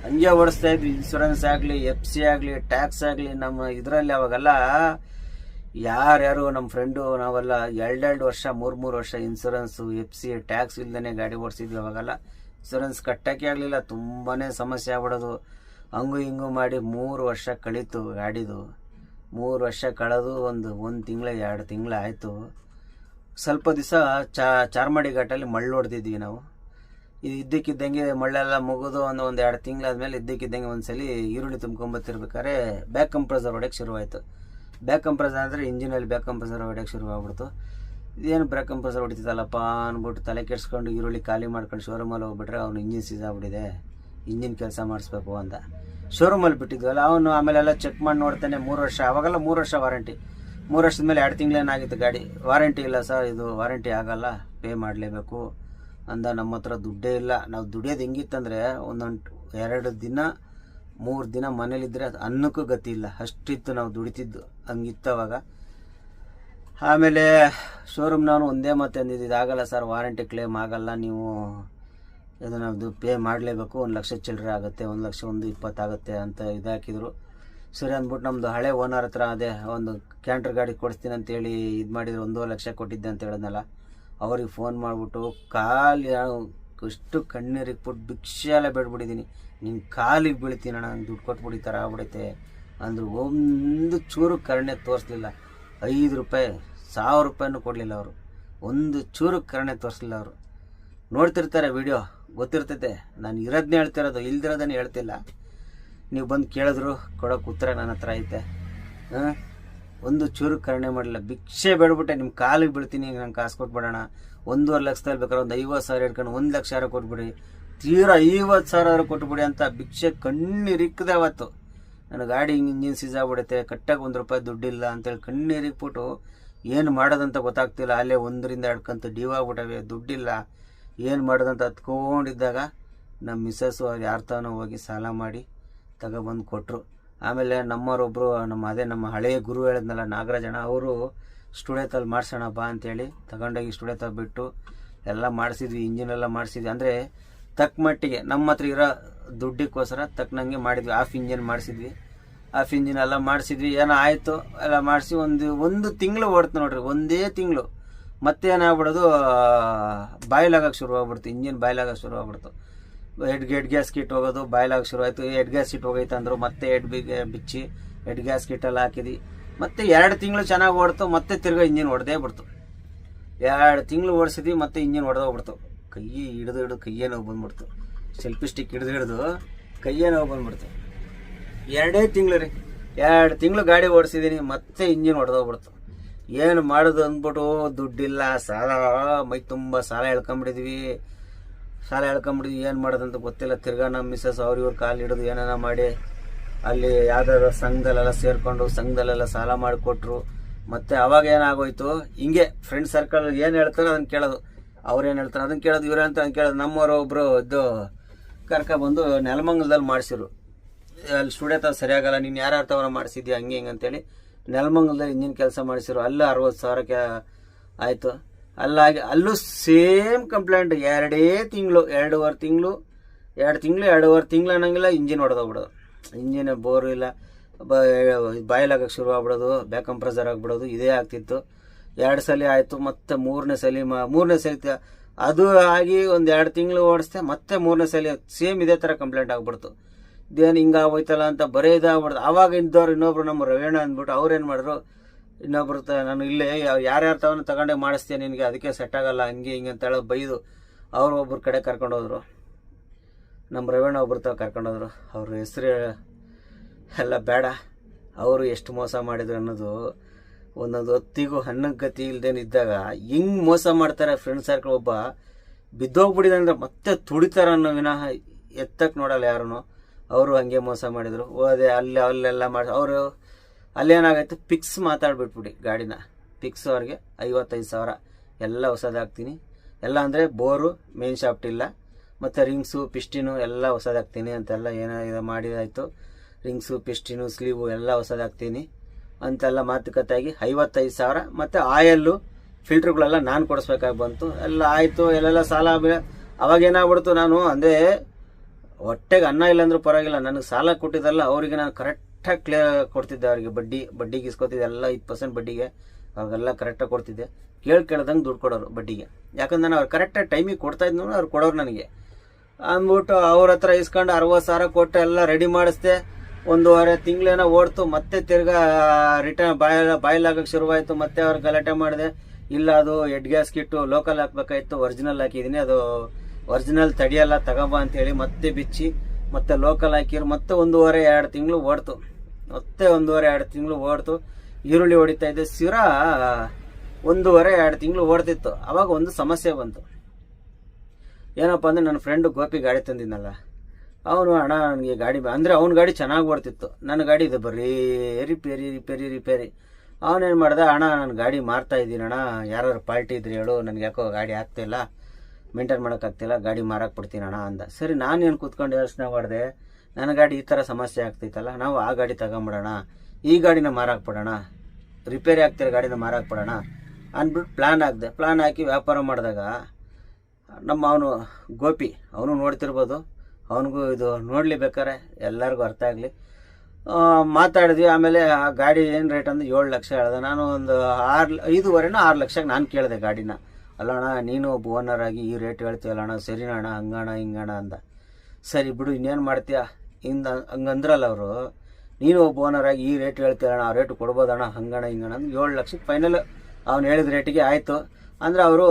ಹಂಗೆ ಓಡಿಸ್ತಾ ಇದ್ವಿ. ಇನ್ಸೂರೆನ್ಸ್ ಆಗಲಿ ಎಫ್ ಸಿ ಆಗಲಿ ಟ್ಯಾಕ್ಸ್ ಆಗಲಿ, ನಮ್ಮ ಇದರಲ್ಲಿ ಅವಾಗೆಲ್ಲ ಯಾರ್ಯಾರು ನಮ್ಮ ಫ್ರೆಂಡು ನಾವೆಲ್ಲ ಎರಡೆರಡು ವರ್ಷ, ಮೂರು ಮೂರು ವರ್ಷ ಇನ್ಸೂರೆನ್ಸು ಎಫ್ ಸಿ ಟ್ಯಾಕ್ಸ್ ಇಲ್ದೇ ಗಾಡಿ ಓಡಿಸಿದ್ವಿ ಅವಾಗೆಲ್ಲ. ಇನ್ಸೂರೆನ್ಸ್ ಕಟ್ಟೋಕ್ಕೆ ಆಗಲಿಲ್ಲ ತುಂಬಾ ಸಮಸ್ಯೆ ಆಗ್ಬಿಡೋದು. ಹಂಗು ಹಿಂಗು ಮಾಡಿ ಮೂರು ವರ್ಷ ಕಳೀತು ಗಾಡಿದು. ಮೂರು ವರ್ಷ ಕಳೆದು ಒಂದು ಒಂದು ತಿಂಗಳ, ಎರಡು ತಿಂಗಳ ಆಯಿತು. ಸ್ವಲ್ಪ ದಿವಸ ಚಾ, ಚಾರ್ಮಾಡಿ ಘಾಟಲ್ಲಿ ಮಳ್ಳು ಹೊಡೆದಿದ್ವಿ ನಾವು. ಇದು ಇದ್ದಕ್ಕಿದ್ದಂಗೆ ಮಳ್ಳೆಲ್ಲ ಮುಗಿದು ಒಂದು ಒಂದು ಎರಡು ತಿಂಗಳಾದ್ಮೇಲೆ ಇದ್ದಕ್ಕಿದ್ದಂಗೆ ಒಂದ್ಸಲಿ ಈರುಳ್ಳಿ ತುಂಬ್ಕೊಂಬತ್ತಿರ್ಬೇಕಾದ್ರೆ ಬ್ಯಾಕ್ ಕಂಪ್ರೆಸರ್ ಹೊಡೆಯೋಕ್ಕೆ ಶುರುವಾಯಿತು. ಬ್ಯಾಕ್ ಕಂಪ್ರೆಸರ್ ಅಂದರೆ ಇಂಜಿನಲ್ಲಿ ಬ್ಯಾಕ್ ಕಂಪ್ರೆಸರ್ ಹೊಡೆಯೋಕ್ಕೆ ಶುರು ಆಗ್ಬಿಡ್ತು ಇದೇನು ಬ್ರೇಕ್ ಕಂಪ್ರೆಸರ್ ಹೊಡಿತಿದ್ದಲ್ಲಪ್ಪ ಅಂದ್ಬಿಟ್ಟು ತಲೆ ಕೆಡ್ಸ್ಕೊಂಡು ಈರುಳ್ಳಿ ಖಾಲಿ ಮಾಡ್ಕೊಂಡು ಶೋರೂಮಲ್ಲಿ ಹೋಗ್ಬಿಟ್ರೆ ಅವ್ನು ಇಂಜಿನ್ ಸೀಸ್ ಆಗ್ಬಿಟ್ಟಿದೆ. ಇಂಜಿನ್ ಕೆಲಸ ಮಾಡಿಸ್ಬೇಕು ಅಂತ. ಶೋರೂಮಲ್ಲಿ ಬಿಟ್ಟಿದ್ವಲ್ಲ, ಅವನು ಆಮೇಲೆಲ್ಲ ಚೆಕ್ ಮಾಡಿ ನೋಡ್ತಾನೆ ಮೂರು ವರ್ಷ, ಅವಾಗೆಲ್ಲ ಮೂರು ವರ್ಷ ವಾರಂಟಿ ಮೂರು ವರ್ಷದ ಮೇಲೆ ಎರಡು ತಿಂಗಳೇನಾಗಿತ್ತು ಗಾಡಿ? ವಾರಂಟಿ ಇಲ್ಲ ಸರ್ ಇದು ವಾರಂಟಿ ಆಗಲ್ಲ ಪೇ ಮಾಡಲೇಬೇಕು ಅಂದ ನಮ್ಮ ಹತ್ರ ದುಡ್ಡೇ ಇಲ್ಲ. ನಾವು ದುಡಿಯೋದು ಹೆಂಗಿತ್ತಂದರೆ ಒಂದೊಂದು ಎರಡು ದಿನ, ಮೂರು ದಿನ ಮನೇಲಿದ್ದರೆ ಅನ್ನಕ್ಕೂ ಗತಿ ಇಲ್ಲ. ಅಷ್ಟಿತ್ತು ನಾವು ದುಡಿತಿದ್ದು, ಹಂಗಿತ್ತು ಅವಾಗ. ಆಮೇಲೆ ಶೋರೂಮ್ನವನು ಒಂದೇ ಮತ್ತೆ ಅಂದಿದ್ದು, ಇದಾಗಲ್ಲ ಸರ್ ವಾರಂಟಿ ಕ್ಲೇಮ್ ಆಗಲ್ಲ, ನೀವು ಇದನ್ನು ಪೇ ಮಾಡಲೇಬೇಕು, ಒಂದು ಲಕ್ಷ ಚಿಲ್ಲರೆ ಆಗುತ್ತೆ, ಒಂದು ಲಕ್ಷ ಒಂದು ಇಪ್ಪತ್ತಾಗುತ್ತೆ ಅಂತ ಇದಾಕಿದ್ರು. ಸರಿ ಅಂದ್ಬಿಟ್ಟು ನಮ್ಮದು ಹಳೆ ಓನರ್ ಹತ್ರ ಅದೇ ಒಂದು ಕ್ಯಾಂಟ್ರ್ ಗಾಡಿ ಕೊಡಿಸ್ತೀನಿ ಅಂತೇಳಿ ಇದು ಮಾಡಿದ್ರು ಒಂದೂವರೆ ಲಕ್ಷ ಕೊಟ್ಟಿದ್ದೆ ಅಂತ ಹೇಳಿದ್ನಲ್ಲ, ಅವ್ರಿಗೆ ಫೋನ್ ಮಾಡಿಬಿಟ್ಟು ಕಾಲು ಎಷ್ಟು ಕಣ್ಣೀರಿಗೆ ಬಿಟ್ಟು ಭಿಕ್ಷೆ ಎಲ್ಲ ಬೇಡ್ಬಿಟ್ಟಿದ್ದೀನಿ ನಿನ್ನ ಕಾಲಿಗೆ ಬೀಳ್ತೀನಿ ಅಣ್ಣ ದುಡ್ಡು ಕೊಟ್ಬಿಡಿ ಥರ ಆಗ್ಬಿಡೈತೆ ಅಂದರು. ಒಂದು ಚೂರು ಕರ್ಣೆ ತೋರಿಸ್ಲಿಲ್ಲ. ಐದು ರೂಪಾಯಿ ಸಾವಿರ ರೂಪಾಯಿನೂ ಕೊಡಲಿಲ್ಲ ಅವರು. ಒಂದು ಚೂರು ಕರಣೆ ತೋರಿಸಲಿಲ್ಲ ಅವರು. ನೋಡ್ತಿರ್ತಾರೆ ವಿಡಿಯೋ, ಗೊತ್ತಿರ್ತೈತೆ. ನಾನು ಇರೋದನ್ನೇ ಹೇಳ್ತಿರೋದು, ಇಲ್ದಿರೋದನ್ನು ಹೇಳ್ತಿಲ್ಲ. ನೀವು ಬಂದು ಕೇಳಿದ್ರು, ಕೊಡೋಕೆ ಉತ್ತರ ನನ್ನ ಹತ್ರ ಐತೆ. ಒಂದು ಚೂರು ಕರಣೆ ಮಾಡಲಿಲ್ಲ. ಭಿಕ್ಷೆ ಬೇಡ್ಬಿಟ್ಟೆ, ನಿಮ್ಮ ಕಾಲಿಗೆ ಬೀಳ್ತೀನಿ ನಂಗೆ ಕಾಸು ಕೊಟ್ಬಿಡೋಣ. ಒಂದೂವರೆ ಲಕ್ಷದಲ್ಲಿ ಬೇಕಾದ್ರೆ ಒಂದು ಐವತ್ತು ಸಾವಿರ ಹಿಡ್ಕೊಂಡು ಒಂದು ಲಕ್ಷ ಸಾವಿರ ಕೊಟ್ಬಿಡಿ. ತೀರಾ ಐವತ್ತು ಸಾವಿರ ಕೊಟ್ಬಿಡಿ ಅಂತ ಭಿಕ್ಷೆ ಕಣ್ಣೀರಿಕ್ಕದೆ ಅವತ್ತು. ನನ್ನ ಗಾಡಿ ಇಂಜಿನ್ ಸೀಸ್ ಆಗ್ಬಿಡುತ್ತೆ ಕಟ್ಟಾಗಿ ಒಂದು ರೂಪಾಯಿ ದುಡ್ಡಿಲ್ಲ ಅಂತೇಳಿ ಕಣ್ಣೀರಿಕ್ಬಿಟ್ಟು ಏನು ಮಾಡೋದಂತ ಗೊತ್ತಾಗ್ತಿಲ್ಲ. ಅಲ್ಲೇ ಒಂದರಿಂದ ಎರಡು ಕಂತು ಡ್ಯೂ ಆಗ್ಬಿಟ್ಟವೆ. ದುಡ್ಡಿಲ್ಲ. ಏನು ಮಾಡೋದಂತ ಹತ್ಕೊಂಡಿದ್ದಾಗ ನಮ್ಮ ಮಿಸ್ಸಸ್ಸು ಅವ್ರು ಯಾರ ತಾನೋ ಹೋಗಿ ಸಾಲ ಮಾಡಿ ತಗೊಬಂದು ಕೊಟ್ಟರು ಆಮೇಲೆ ನಮ್ಮವರೊಬ್ಬರು ನಮ್ಮ ಅದೇ ನಮ್ಮ ಹಳೆಯ ಗುರು ಹೇಳಿದ್ನಲ್ಲ ನಾಗರಾಜಣ್ಣ ಅವರು ಸ್ಟುಡಿಯೋದಲ್ಲಿ ಮಾಡಿಸೋಣ ಬಾ ಅಂತೇಳಿ ತಗೊಂಡೋಗಿ ಸ್ಟುಡಿಯೋತಲ್ಲಿ ಬಿಟ್ಟು ಎಲ್ಲ ಮಾಡಿಸಿದ್ವಿ, ಇಂಜಿನ್ ಎಲ್ಲ ಮಾಡಿಸಿದ್ವಿ. ಅಂದರೆ ತಕ್ಕ ಮಟ್ಟಿಗೆ ನಮ್ಮ ಹತ್ರ ಇರೋ ದುಡ್ಡಿಗೋಸ್ಕರ ತಕ್ಕನಂಗೆ ಮಾಡಿದ್ವಿ. ಆಫ್ ಇಂಜಿನ್ ಮಾಡಿಸಿದ್ವಿ. ಆಫ್ ಇಂಜಿನ್ ಎಲ್ಲ ಮಾಡಿಸಿದ್ವಿ, ಏನೋ ಆಯಿತು, ಎಲ್ಲ ಮಾಡಿಸಿ ಒಂದು ಒಂದು ತಿಂಗಳು ಓಡ್ತು ನೋಡ್ರಿ, ಒಂದೇ ತಿಂಗಳು. ಮತ್ತೆ ಏನಾಗ್ಬಿಡೋದು ಬಾಯ್ಲಾಗಕ್ಕೆ ಶುರು ಆಗ್ಬಿಡ್ತು, ಇಂಜಿನ್ ಬಾಯ್ಲಾಗಕ್ಕೆ ಶುರು ಆಗ್ಬಿಡ್ತು. ಹೆಡ್ ಹೆಡ್ ಗ್ಯಾಸ್ ಕಿಟ್ ಹೋಗೋದು ಬಾಯ್ಲಾಗಕ್ಕೆ ಶುರು ಆಯಿತು. ಹೆಡ್ ಗ್ಯಾಸ್ ಕಿಟ್ ಹೋಗೈತೆ ಅಂದರು, ಮತ್ತೆ ಹೆಡ್ ಬಿ ಬಿಚ್ಚಿ ಹೆಡ್ ಗ್ಯಾಸ್ ಕಿಟ್ಟೆಲ್ಲ ಹಾಕಿದ್ವಿ. ಮತ್ತೆ ಎರಡು ತಿಂಗಳು ಚೆನ್ನಾಗಿ ಓಡ್ತು, ಮತ್ತೆ ತಿರ್ಗಾ ಇಂಜಿನ್ ಹೊಡೆದೇ ಬಿಡ್ತು. ಎರಡು ತಿಂಗಳು ಓಡಿಸಿದ್ವಿ, ಮತ್ತೆ ಇಂಜಿನ್ ಹೊಡೆದೋಗ್ಬಿಡ್ತು ಕೈ ಹಿಡಿದು ಹಿಡಿದು ಕೈಯೇ ನೋವು ಬಂದ್ಬಿಡ್ತು. ಸೆಲ್ಫಿ ಸ್ಟಿಕ್ ಹಿಡಿದು ಹಿಡಿದು ಕೈಯೇ ನೋವು ಬಂದ್ಬಿಡ್ತು. ಎರಡೇ ತಿಂಗಳು ರೀ. ಎರಡು ತಿಂಗಳು ಗಾಡಿ ಓಡಿಸಿದ್ದೀನಿ ಮತ್ತೆ ಇಂಜಿನ್ ಹೊಡೆದೋಗ್ಬಿಡ್ತು ಏನು ಮಾಡೋದು ಅಂದ್ಬಿಟ್ಟು ದುಡ್ಡಿಲ್ಲ, ಸಾಲ, ಮೈ ತುಂಬ ಸಾಲ ಎಳ್ಕೊಂಬಿಟ್ಟಿದ್ವಿ ಸಾಲ ಎಳ್ಕೊಂಬಿಟ್ಟಿದ್ವಿ ಏನು ಮಾಡೋದಂತ ಗೊತ್ತಿಲ್ಲ. ತಿರ್ಗಾ ನಮ್ಮ ಮಿಸ್ಸಸ್ ಅವ್ರ ಇವ್ರು ಕಾಲು ಹಿಡಿದು ಏನಾರ ಮಾಡಿ, ಅಲ್ಲಿ ಯಾವ್ದಾದ್ರು ಸಂಘದಲ್ಲೆಲ್ಲ ಸೇರಿಕೊಂಡು ಸಂಘದಲ್ಲೆಲ್ಲ ಸಾಲ ಮಾಡಿಕೊಟ್ರು. ಮತ್ತು ಅವಾಗ ಏನಾಗೋಯ್ತು, ಹಿಂಗೆ ಫ್ರೆಂಡ್ ಸರ್ಕಲ್ ಏನು ಹೇಳ್ತಾರೋ ಅದನ್ನ ಕೇಳೋದು. ಅವ್ರು ಏನು ಹೇಳ್ತಾರೆ ಅದನ್ನು ಕೇಳೋದು, ಇವ್ರು ಅಂತ ಕೇಳೋದು. ನಮ್ಮವರು ಒಬ್ಬರು ಇದು ಕರ್ಕೊಬಂದು ನೆಲಮಂಗಲದಲ್ಲಿ ಮಾಡಿಸಿರು. ಅಲ್ಲಿ ಸ್ಟುಡಿಯೋ ಸರಿಯಾಗಲ್ಲ, ನೀನು ಯಾರ್ಯಾರ ತವರ ಮಾಡಿಸಿದ್ಯಾ, ಹಂಗೆ ಹಿಂಗೆ ಅಂತೇಳಿ ನೆಲಮಂಗಲದಲ್ಲಿ ಇಂಜಿನ್ ಕೆಲಸ ಮಾಡಿಸಿರು. ಅಲ್ಲೂ ಅರವತ್ತು ಸಾವಿರಕ್ಕೆ ಆಯಿತು. ಅಲ್ಲಾಗಿ, ಅಲ್ಲೂ ಸೇಮ್ ಕಂಪ್ಲೇಂಟ್, ಎರಡೇ ತಿಂಗಳು, ಎರಡೂವರೆ ತಿಂಗಳು, ಎರಡು ತಿಂಗಳು, ಎರಡೂವರೆ ತಿಂಗಳು ಅನ್ನೋಂಗಿಲ್ಲ, ಇಂಜಿನ್ ಹೊಡೆದೋಗ್ಬಿಡೋದು ಇಂಜಿನ್ ಬೋರು ಇಲ್ಲ ಬಾಯ್ಲಾಗಕ್ಕೆ ಶುರು ಆಗ್ಬಿಡೋದು ಬ್ಯಾಕ್ ಕಂಪ್ರೆಸರ್ ಆಗಿಬಿಡೋದು, ಇದೇ ಆಗ್ತಿತ್ತು. ಎರಡು ಸಲ ಆಯಿತು, ಮತ್ತೆ ಮೂರನೇ ಸಲ ಮ, ಮೂರನೇ ಸಲ ಅದು ಆಗಿ ಒಂದು ಎರಡು ತಿಂಗಳು ಓಡಿಸ್ದೆ, ಮತ್ತೆ ಮೂರನೇ ಸಲ ಸೇಮ್ ಇದೇ ಥರ ಕಂಪ್ಲೇಂಟ್ ಆಗ್ಬಿಡ್ತು. ಇದೇನು ಹಿಂಗಾಗೋಯ್ತಲ್ಲ ಅಂತ ಬರೇ ಇದಾಗ್ಬಿಡ್ದು. ಆವಾಗ ಇದ್ದವ್ರು ಇನ್ನೊಬ್ರು ನಮ್ಮ ರವೇಣ ಅಂದ್ಬಿಟ್ಟು ಅವ್ರೇನು ಮಾಡಿದ್ರು, ಇನ್ನೊಬ್ರು ತ, ನಾನು ಇಲ್ಲೇ ಯಾರ್ಯಾರು ತಗೊಂಡು ತಗೊಂಡೆ ಮಾಡಿಸ್ತೀನಿ ನಿನಗೆ, ಅದಕ್ಕೆ ಸೆಟ್ ಆಗಲ್ಲ, ಹಂಗೆ ಹಿಂಗೆ ಅಂತ ಹೇಳೋ ಬೈದು ಅವರು ಒಬ್ರ ಕಡೆ ಕರ್ಕೊಂಡೋದ್ರು ನಮ್ಮ ರವೇಣ ಒಬ್ರು ತ ಕರ್ಕೊಂಡೋದ್ರು ಅವ್ರ ಹೆಸರು ಎಲ್ಲ ಬೇಡ. ಅವರು ಎಷ್ಟು ಮೋಸ ಮಾಡಿದ್ರು ಅನ್ನೋದು ಒಂದೊಂದು ಹೊತ್ತಿಗೂ ಹಣ್ಣಕ್ಕೆ ಗತಿ ಇಲ್ದೇನಿದ್ದಾಗ ಹಿಂಗೆ ಮೋಸ ಮಾಡ್ತಾರೆ ಫ್ರೆಂಡ್ ಸರ್ಕಲ್ ಒಬ್ಬ ಬಿದ್ದೋಗ್ಬಿಟ್ಟಿದೆ ಅಂದ್ರೆ ಮತ್ತೆ ತುಡಿತಾರ ಅನ್ನೋ ವಿನಃ ಎತ್ತಕ್ಕೆ ನೋಡಲ್ಲ ಯಾರೂ ಅವರು ಹಂಗೆ ಮೋಸ ಮಾಡಿದರು. ಹೋದೆ ಅಲ್ಲಿ, ಅಲ್ಲೆಲ್ಲ ಮಾಡಿ ಅವರು ಅಲ್ಲೇನಾಗೈತೆ, ಪಿಕ್ಸ್ ಮಾತಾಡ್ಬಿಟ್ಬಿಡಿ ಗಾಡಿನ. ಪಿಕ್ಸ್ ಅವ್ರಿಗೆ ಐವತ್ತೈದು ಸಾವಿರ. ಎಲ್ಲ ಹೊಸದಾಗ್ತೀನಿ. ಎಲ್ಲ ಅಂದರೆ ಬೋರು, ಮೇನ್ ಶಾಫ್ಟ್ ಇಲ್ಲ. ಮತ್ತು ರಿಂಗ್ಸು, ಪಿಸ್ಟಿನು ಎಲ್ಲ ಹೊಸದಾಗ್ತೀನಿ ಅಂತೆಲ್ಲ ಏನೋ ಇದು ಮಾಡಿದಾಯಿತು ರಿಂಗ್ಸು, ಪಿಸ್ಟಿನು, ಸ್ಲೀವು ಎಲ್ಲ ಹೊಸದಾಗ್ತೀನಿ ಅಂತೆಲ್ಲ ಮಾತುಕತೆ ಆಗಿ ಐವತ್ತೈದು ಸಾವಿರ. ಮತ್ತು ಆಯಲ್ಲು, ಫಿಲ್ಟ್ರ್ಗಳೆಲ್ಲ ನಾನು ಕೊಡಿಸ್ಬೇಕಾಗಿ ಬಂತು. ಎಲ್ಲ ಆಯಿತು, ಎಲ್ಲೆಲ್ಲ ಸಾಲ ಬೀಳ, ಅವಾಗ ಏನಾಗ್ಬಿಡ್ತು ನಾನು ಅಂದರೆ ಹೊಟ್ಟೆಗೆ ಅನ್ನ ಇಲ್ಲ ಅಂದ್ರೂ ಪರವಾಗಿಲ್ಲ. ನನಗೆ ಸಾಲ ಕೊಟ್ಟಿದ್ದಲ್ಲ ಅವರಿಗೆ ನಾನು ಕರೆಕ್ಟಾಗಿ ಕ್ಲಿಯರ್ ಕೊಡ್ತಿದ್ದೆ ಅವರಿಗೆ. ಬಡ್ಡಿ ಬಡ್ಡಿಗೆ ಇಸ್ಕೊತಿದ್ದೆ ಎಲ್ಲ ಐದು ಪರ್ಸೆಂಟ್ ಬಡ್ಡಿಗೆ ಅವಾಗೆಲ್ಲ ಕರೆಕ್ಟಾಗಿ ಕೊಡ್ತಿದ್ದೆ. ಕೇಳಿ ಕೇಳ್ದಂಗೆ ದುಡ್ಡು ಕೊಡೋರು ಬಡ್ಡಿಗೆ. ಯಾಕಂದ್ರೆ ನಾನು ಅವ್ರು ಕರೆಕ್ಟಾಗಿ ಟೈಮಿಗೆ ಕೊಡ್ತಾ ಇದ್ನು ಅವ್ರು ಕೊಡೋರು ನನಗೆ. ಅಂದ್ಬಿಟ್ಟು ಅವ್ರ ಹತ್ರ ಇಸ್ಕೊಂಡು ಅರವತ್ತು ಸಾವಿರ ಕೊಟ್ಟು ಎಲ್ಲ ರೆಡಿ ಮಾಡಿಸ್ದೆ. ಒಂದೂವರೆ ತಿಂಗಳೇನೋ ಓಡ್ತು. ಮತ್ತೆ ತಿರ್ಗಾ ರಿಟರ್ನ್ ಬಾಯ್ ಬಾಯ್ಲಾಗಕ್ಕೆ ಶುರುವಾಯಿತು. ಮತ್ತೆ ಅವ್ರು ಗಲಾಟೆ ಮಾಡಿದೆ. ಇಲ್ಲ ಅದು ಎಡ್ ಗ್ಯಾಸ್ ಕಿಟ್ಟು ಲೋಕಲ್ ಹಾಕ್ಬೇಕಾಯ್ತು. ಒರಿಜಿನಲ್ ಹಾಕಿದ್ದೀನಿ ಅದು ಒರಿಜಿನಲ್ ತಡಿಯಲ್ಲ, ತಗೋಬ ಅಂತೇಳಿ ಮತ್ತೆ ಬಿಚ್ಚಿ, ಮತ್ತೆ ಲೋಕಲ್ ಹಾಕಿರು ಮತ್ತೆ ಒಂದೂವರೆ, ಎರಡು ತಿಂಗಳು ಓಡ್ತು. ಮತ್ತೆ ಒಂದೂವರೆ, ಎರಡು ತಿಂಗಳು ಓಡ್ತು. ಈರುಳ್ಳಿ ಹೊಡಿತಾ ಇದ್ದೆ. ಶಿರ ಒಂದೂವರೆ, ಎರಡು ತಿಂಗಳು ಓಡ್ತಿತ್ತು. ಅವಾಗ ಒಂದು ಸಮಸ್ಯೆ ಬಂತು. ಏನಪ್ಪ ಅಂದ್ರೆ ನನ್ನ ಫ್ರೆಂಡು ಗೋಪಿ ಗಾಡಿ ತಂದಿದ್ನಲ್ಲ. ಅವನು, ಅಣ್ಣ, ನನಗೆ ಗಾಡಿ ಅಂದರೆ ಅವ್ನ ಗಾಡಿ ಚೆನ್ನಾಗಿ ಓಡ್ತಿತ್ತು. ನನ್ನ ಗಾಡಿ ಇದು ಬರೀ ರಿಪೇರಿ ರಿಪೇರಿ ರಿಪೇರಿ. ಅವನೇನು ಮಾಡ್ದೆ, ಅಣ್ಣ, ನಾನು ಗಾಡಿ ಮಾರ್ತಾ ಇದ್ದೀನಣ್ಣ ಯಾರು ಪಾರ್ಟಿ ಇದ್ರೆ ಹೇಳು. ನನಗೆ ಯಾಕೋ ಗಾಡಿ ಆಗ್ತಿಲ್ಲ ಮೇಂಟೈನ್ ಮಾಡೋಕ್ಕಾಗ್ತಿಲ್ಲ, ಗಾಡಿ ಮಾರಕ್ಕೆ ಬಿಡ್ತೀನಿ ಅಣ್ಣ ಅಂದ. ಸರಿ ನಾನೇನು ಕೂತ್ಕೊಂಡು ಯೋಚನೆ ಮಾಡಿದೆ? ನನ್ನ ಗಾಡಿ ಈ ಥರ ಸಮಸ್ಯೆ ಆಗ್ತೈತಲ್ಲ, ನಾವು ಆ ಗಾಡಿ ತಗೊಂಬಿಡೋಣ. ಈ ಗಾಡಿನ ಮಾರಾಕ್ಬಿಡೋಣ ಬಿಡೋಣ. ರಿಪೇರಿ ಆಗ್ತಿರೋ ಗಾಡಿನ ಮಾರಾಕ್ಬಿಡೋಣ ಬಿಡೋಣ ಅಂದ್ಬಿಟ್ಟು ಪ್ಲ್ಯಾನ್ ಆಗಿದೆ ಪ್ಲ್ಯಾನ್ ಹಾಕಿ ವ್ಯಾಪಾರ ಮಾಡಿದಾಗ, ನಮ್ಮ ಅವನು ಗೋಪಿ, ಅವನು ನೋಡ್ತಿರ್ಬೋದು. ಅವನಿಗೂ ಇದು ನೋಡಲಿ ಬೇಕಾರೆ ಎಲ್ಲರಿಗೂ ಅರ್ಥ ಆಗಲಿ. ಮಾತಾಡಿದ್ವಿ, ಆಮೇಲೆ ಆ ಗಾಡಿ ಏನು ರೇಟ್ ಅಂದ್ರೆ ಏಳು ಲಕ್ಷ ಹೇಳಿದೆ. ನಾನು ಒಂದು ಆರು, ಐದೂವರೆನೋ ಆರು ಲಕ್ಷಕ್ಕೆ ನಾನು ಕೇಳಿದೆ ಗಾಡಿನ. ಅಲ್ಲಣ್ಣ, ನೀನು ಒಬ್ಬ ಆಗಿ ಈ ರೇಟ್ ಹೇಳ್ತೀವಲ್ಲ ಅಣ್ಣ ಸರಿನಾ ಅಣ್ಣ ಹಂಗಣ ಹಿಂಗಣ ಅಂದ. ಸರಿ ಬಿಡು, ಇನ್ನೇನು ಮಾಡ್ತೀಯ? ಹಿಂದ ಹಂಗಂದ್ರಲ್ಲ ಅವರು. ನೀನು ಒಬ್ಬ ಆಗಿ ಈ ರೇಟ್ ಹೇಳ್ತೀಯಲ್ಲ ಆ ರೇಟ್ ಕೊಡ್ಬೋದಣ್ಣ ಹಂಗಣ ಹಿಂಗಣ ಅಂದ್ರೆ ಏಳು ಲಕ್ಷಕ್ಕೆ ಫೈನಲ್ ಅವ್ನು ಹೇಳಿದ ರೇಟಿಗೆ ಆಯಿತು. ಅಂದರೆ ಅವರು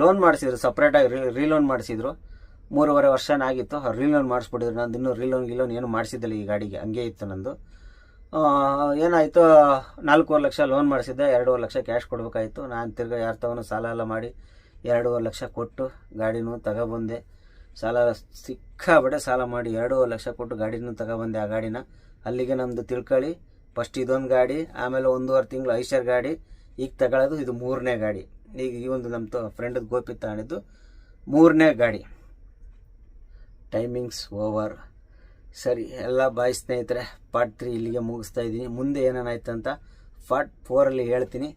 ಲೋನ್ ಮಾಡಿಸಿದ್ರು ಸಪ್ರೇಟಾಗಿ ರೀ ರೀಲೋನ್ ಮಾಡಿಸಿದ್ರು. ಮೂರುವರೆ ವರ್ಷನಾಗಿತ್ತು. ಅವ್ರು ರೀಲೋನ್ ಮಾಡಿಸ್ಬಿಟ್ಟಿದ್ರು. ನಂದು ಇನ್ನೂ ರೀಲೋನ್ ಗಿಲೋನ್ ಏನು ಮಾಡಿಸಿದ್ದಿಲ್ಲ ಈ ಗಾಡಿಗೆ. ಹಂಗೆ ಇತ್ತು ನಂದು. ಏನಾಯಿತು? ನಾಲ್ಕೂವರೆ ಲಕ್ಷ ಲೋನ್ ಮಾಡಿಸಿದ್ದೆ, ಎರಡೂವರೆ ಲಕ್ಷ ಕ್ಯಾಶ್ ಕೊಡಬೇಕಾಯಿತು. ನಾನು ತಿರ್ಗಾ ಯಾರು ತಗೊಂಡು ಸಾಲ ಎಲ್ಲ ಮಾಡಿ ಎರಡೂವರೆ ಲಕ್ಷ ಕೊಟ್ಟು ಗಾಡಿನೂ ತಗೊಬಂದೆ. ಸಾಲ ಸಿಕ್ಕಾಬಿಟ್ಟೆ ಸಾಲ ಮಾಡಿ ಎರಡೂವರೆ ಲಕ್ಷ ಕೊಟ್ಟು ಗಾಡಿನೂ ತಗೊಬಂದೆ ಆ ಗಾಡಿನ. ಅಲ್ಲಿಗೆ ನಮ್ಮದು ತಿಳ್ಕೊಳ್ಳಿ ಫಸ್ಟ್ ಇದೊಂದು ಗಾಡಿ, ಆಮೇಲೆ ಒಂದೂವರೆ ತಿಂಗಳು ಐಷರ್ ಗಾಡಿ, ಈಗ ತಗೊಳ್ಳೋದು ಇದು ಮೂರನೇ ಗಾಡಿ. ಈಗ ಈ ಒಂದು ನಮ್ಮ ಫ್ರೆಂಡ್ ಗೋಪಿ ತಗೊಂಡಿದ್ದು ಮೂರನೇ ಗಾಡಿ. ಟೈಮಿಂಗ್ಸ್ ಓವರ್ ಸರಿ, ಎಲ್ಲ ಬಾಯ್ ಸ್ನೇಹಿತರೆ ಪಾರ್ಟ್ ತ್ರೀ ಇಲ್ಲಿಗೆ ಮುಗಿಸ್ತಾ ಇದ್ದೀನಿ. ಮುಂದೆ ಏನೇನಾಯ್ತು ಅಂತ ಪಾರ್ಟ್ ಫೋರಲ್ಲಿ ಹೇಳ್ತೀನಿ.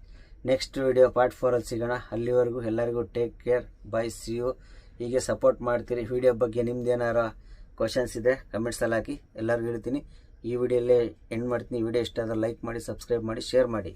ನೆಕ್ಸ್ಟ್ ವಿಡಿಯೋ ಪಾರ್ಟ್ ಫೋರಲ್ಲಿ ಸಿಗೋಣ. ಅಲ್ಲಿವರೆಗೂ ಎಲ್ಲರಿಗೂ take care bye see you ಹೀಗೆ ಸಪೋರ್ಟ್ ಮಾಡ್ತೀರಿ. ವಿಡಿಯೋ ಬಗ್ಗೆ ನಿಮ್ದು ಏನಾರ ಕ್ವಶನ್ಸ್ ಇದೆ ಕಮೆಂಟ್ಸಲ್ಲಿ ಹಾಕಿ ಎಲ್ಲರಿಗೂ ಹೇಳ್ತೀನಿ. ಈ ವಿಡಿಯೋಲ್ಲೇ ಎಂಡ್ ಮಾಡ್ತೀನಿ. ವಿಡಿಯೋ ಇಷ್ಟ ಆದರೆ ಲೈಕ್ ಮಾಡಿ ಸಬ್ಸ್ಕ್ರೈಬ್ ಮಾಡಿ ಶೇರ್ ಮಾಡಿ.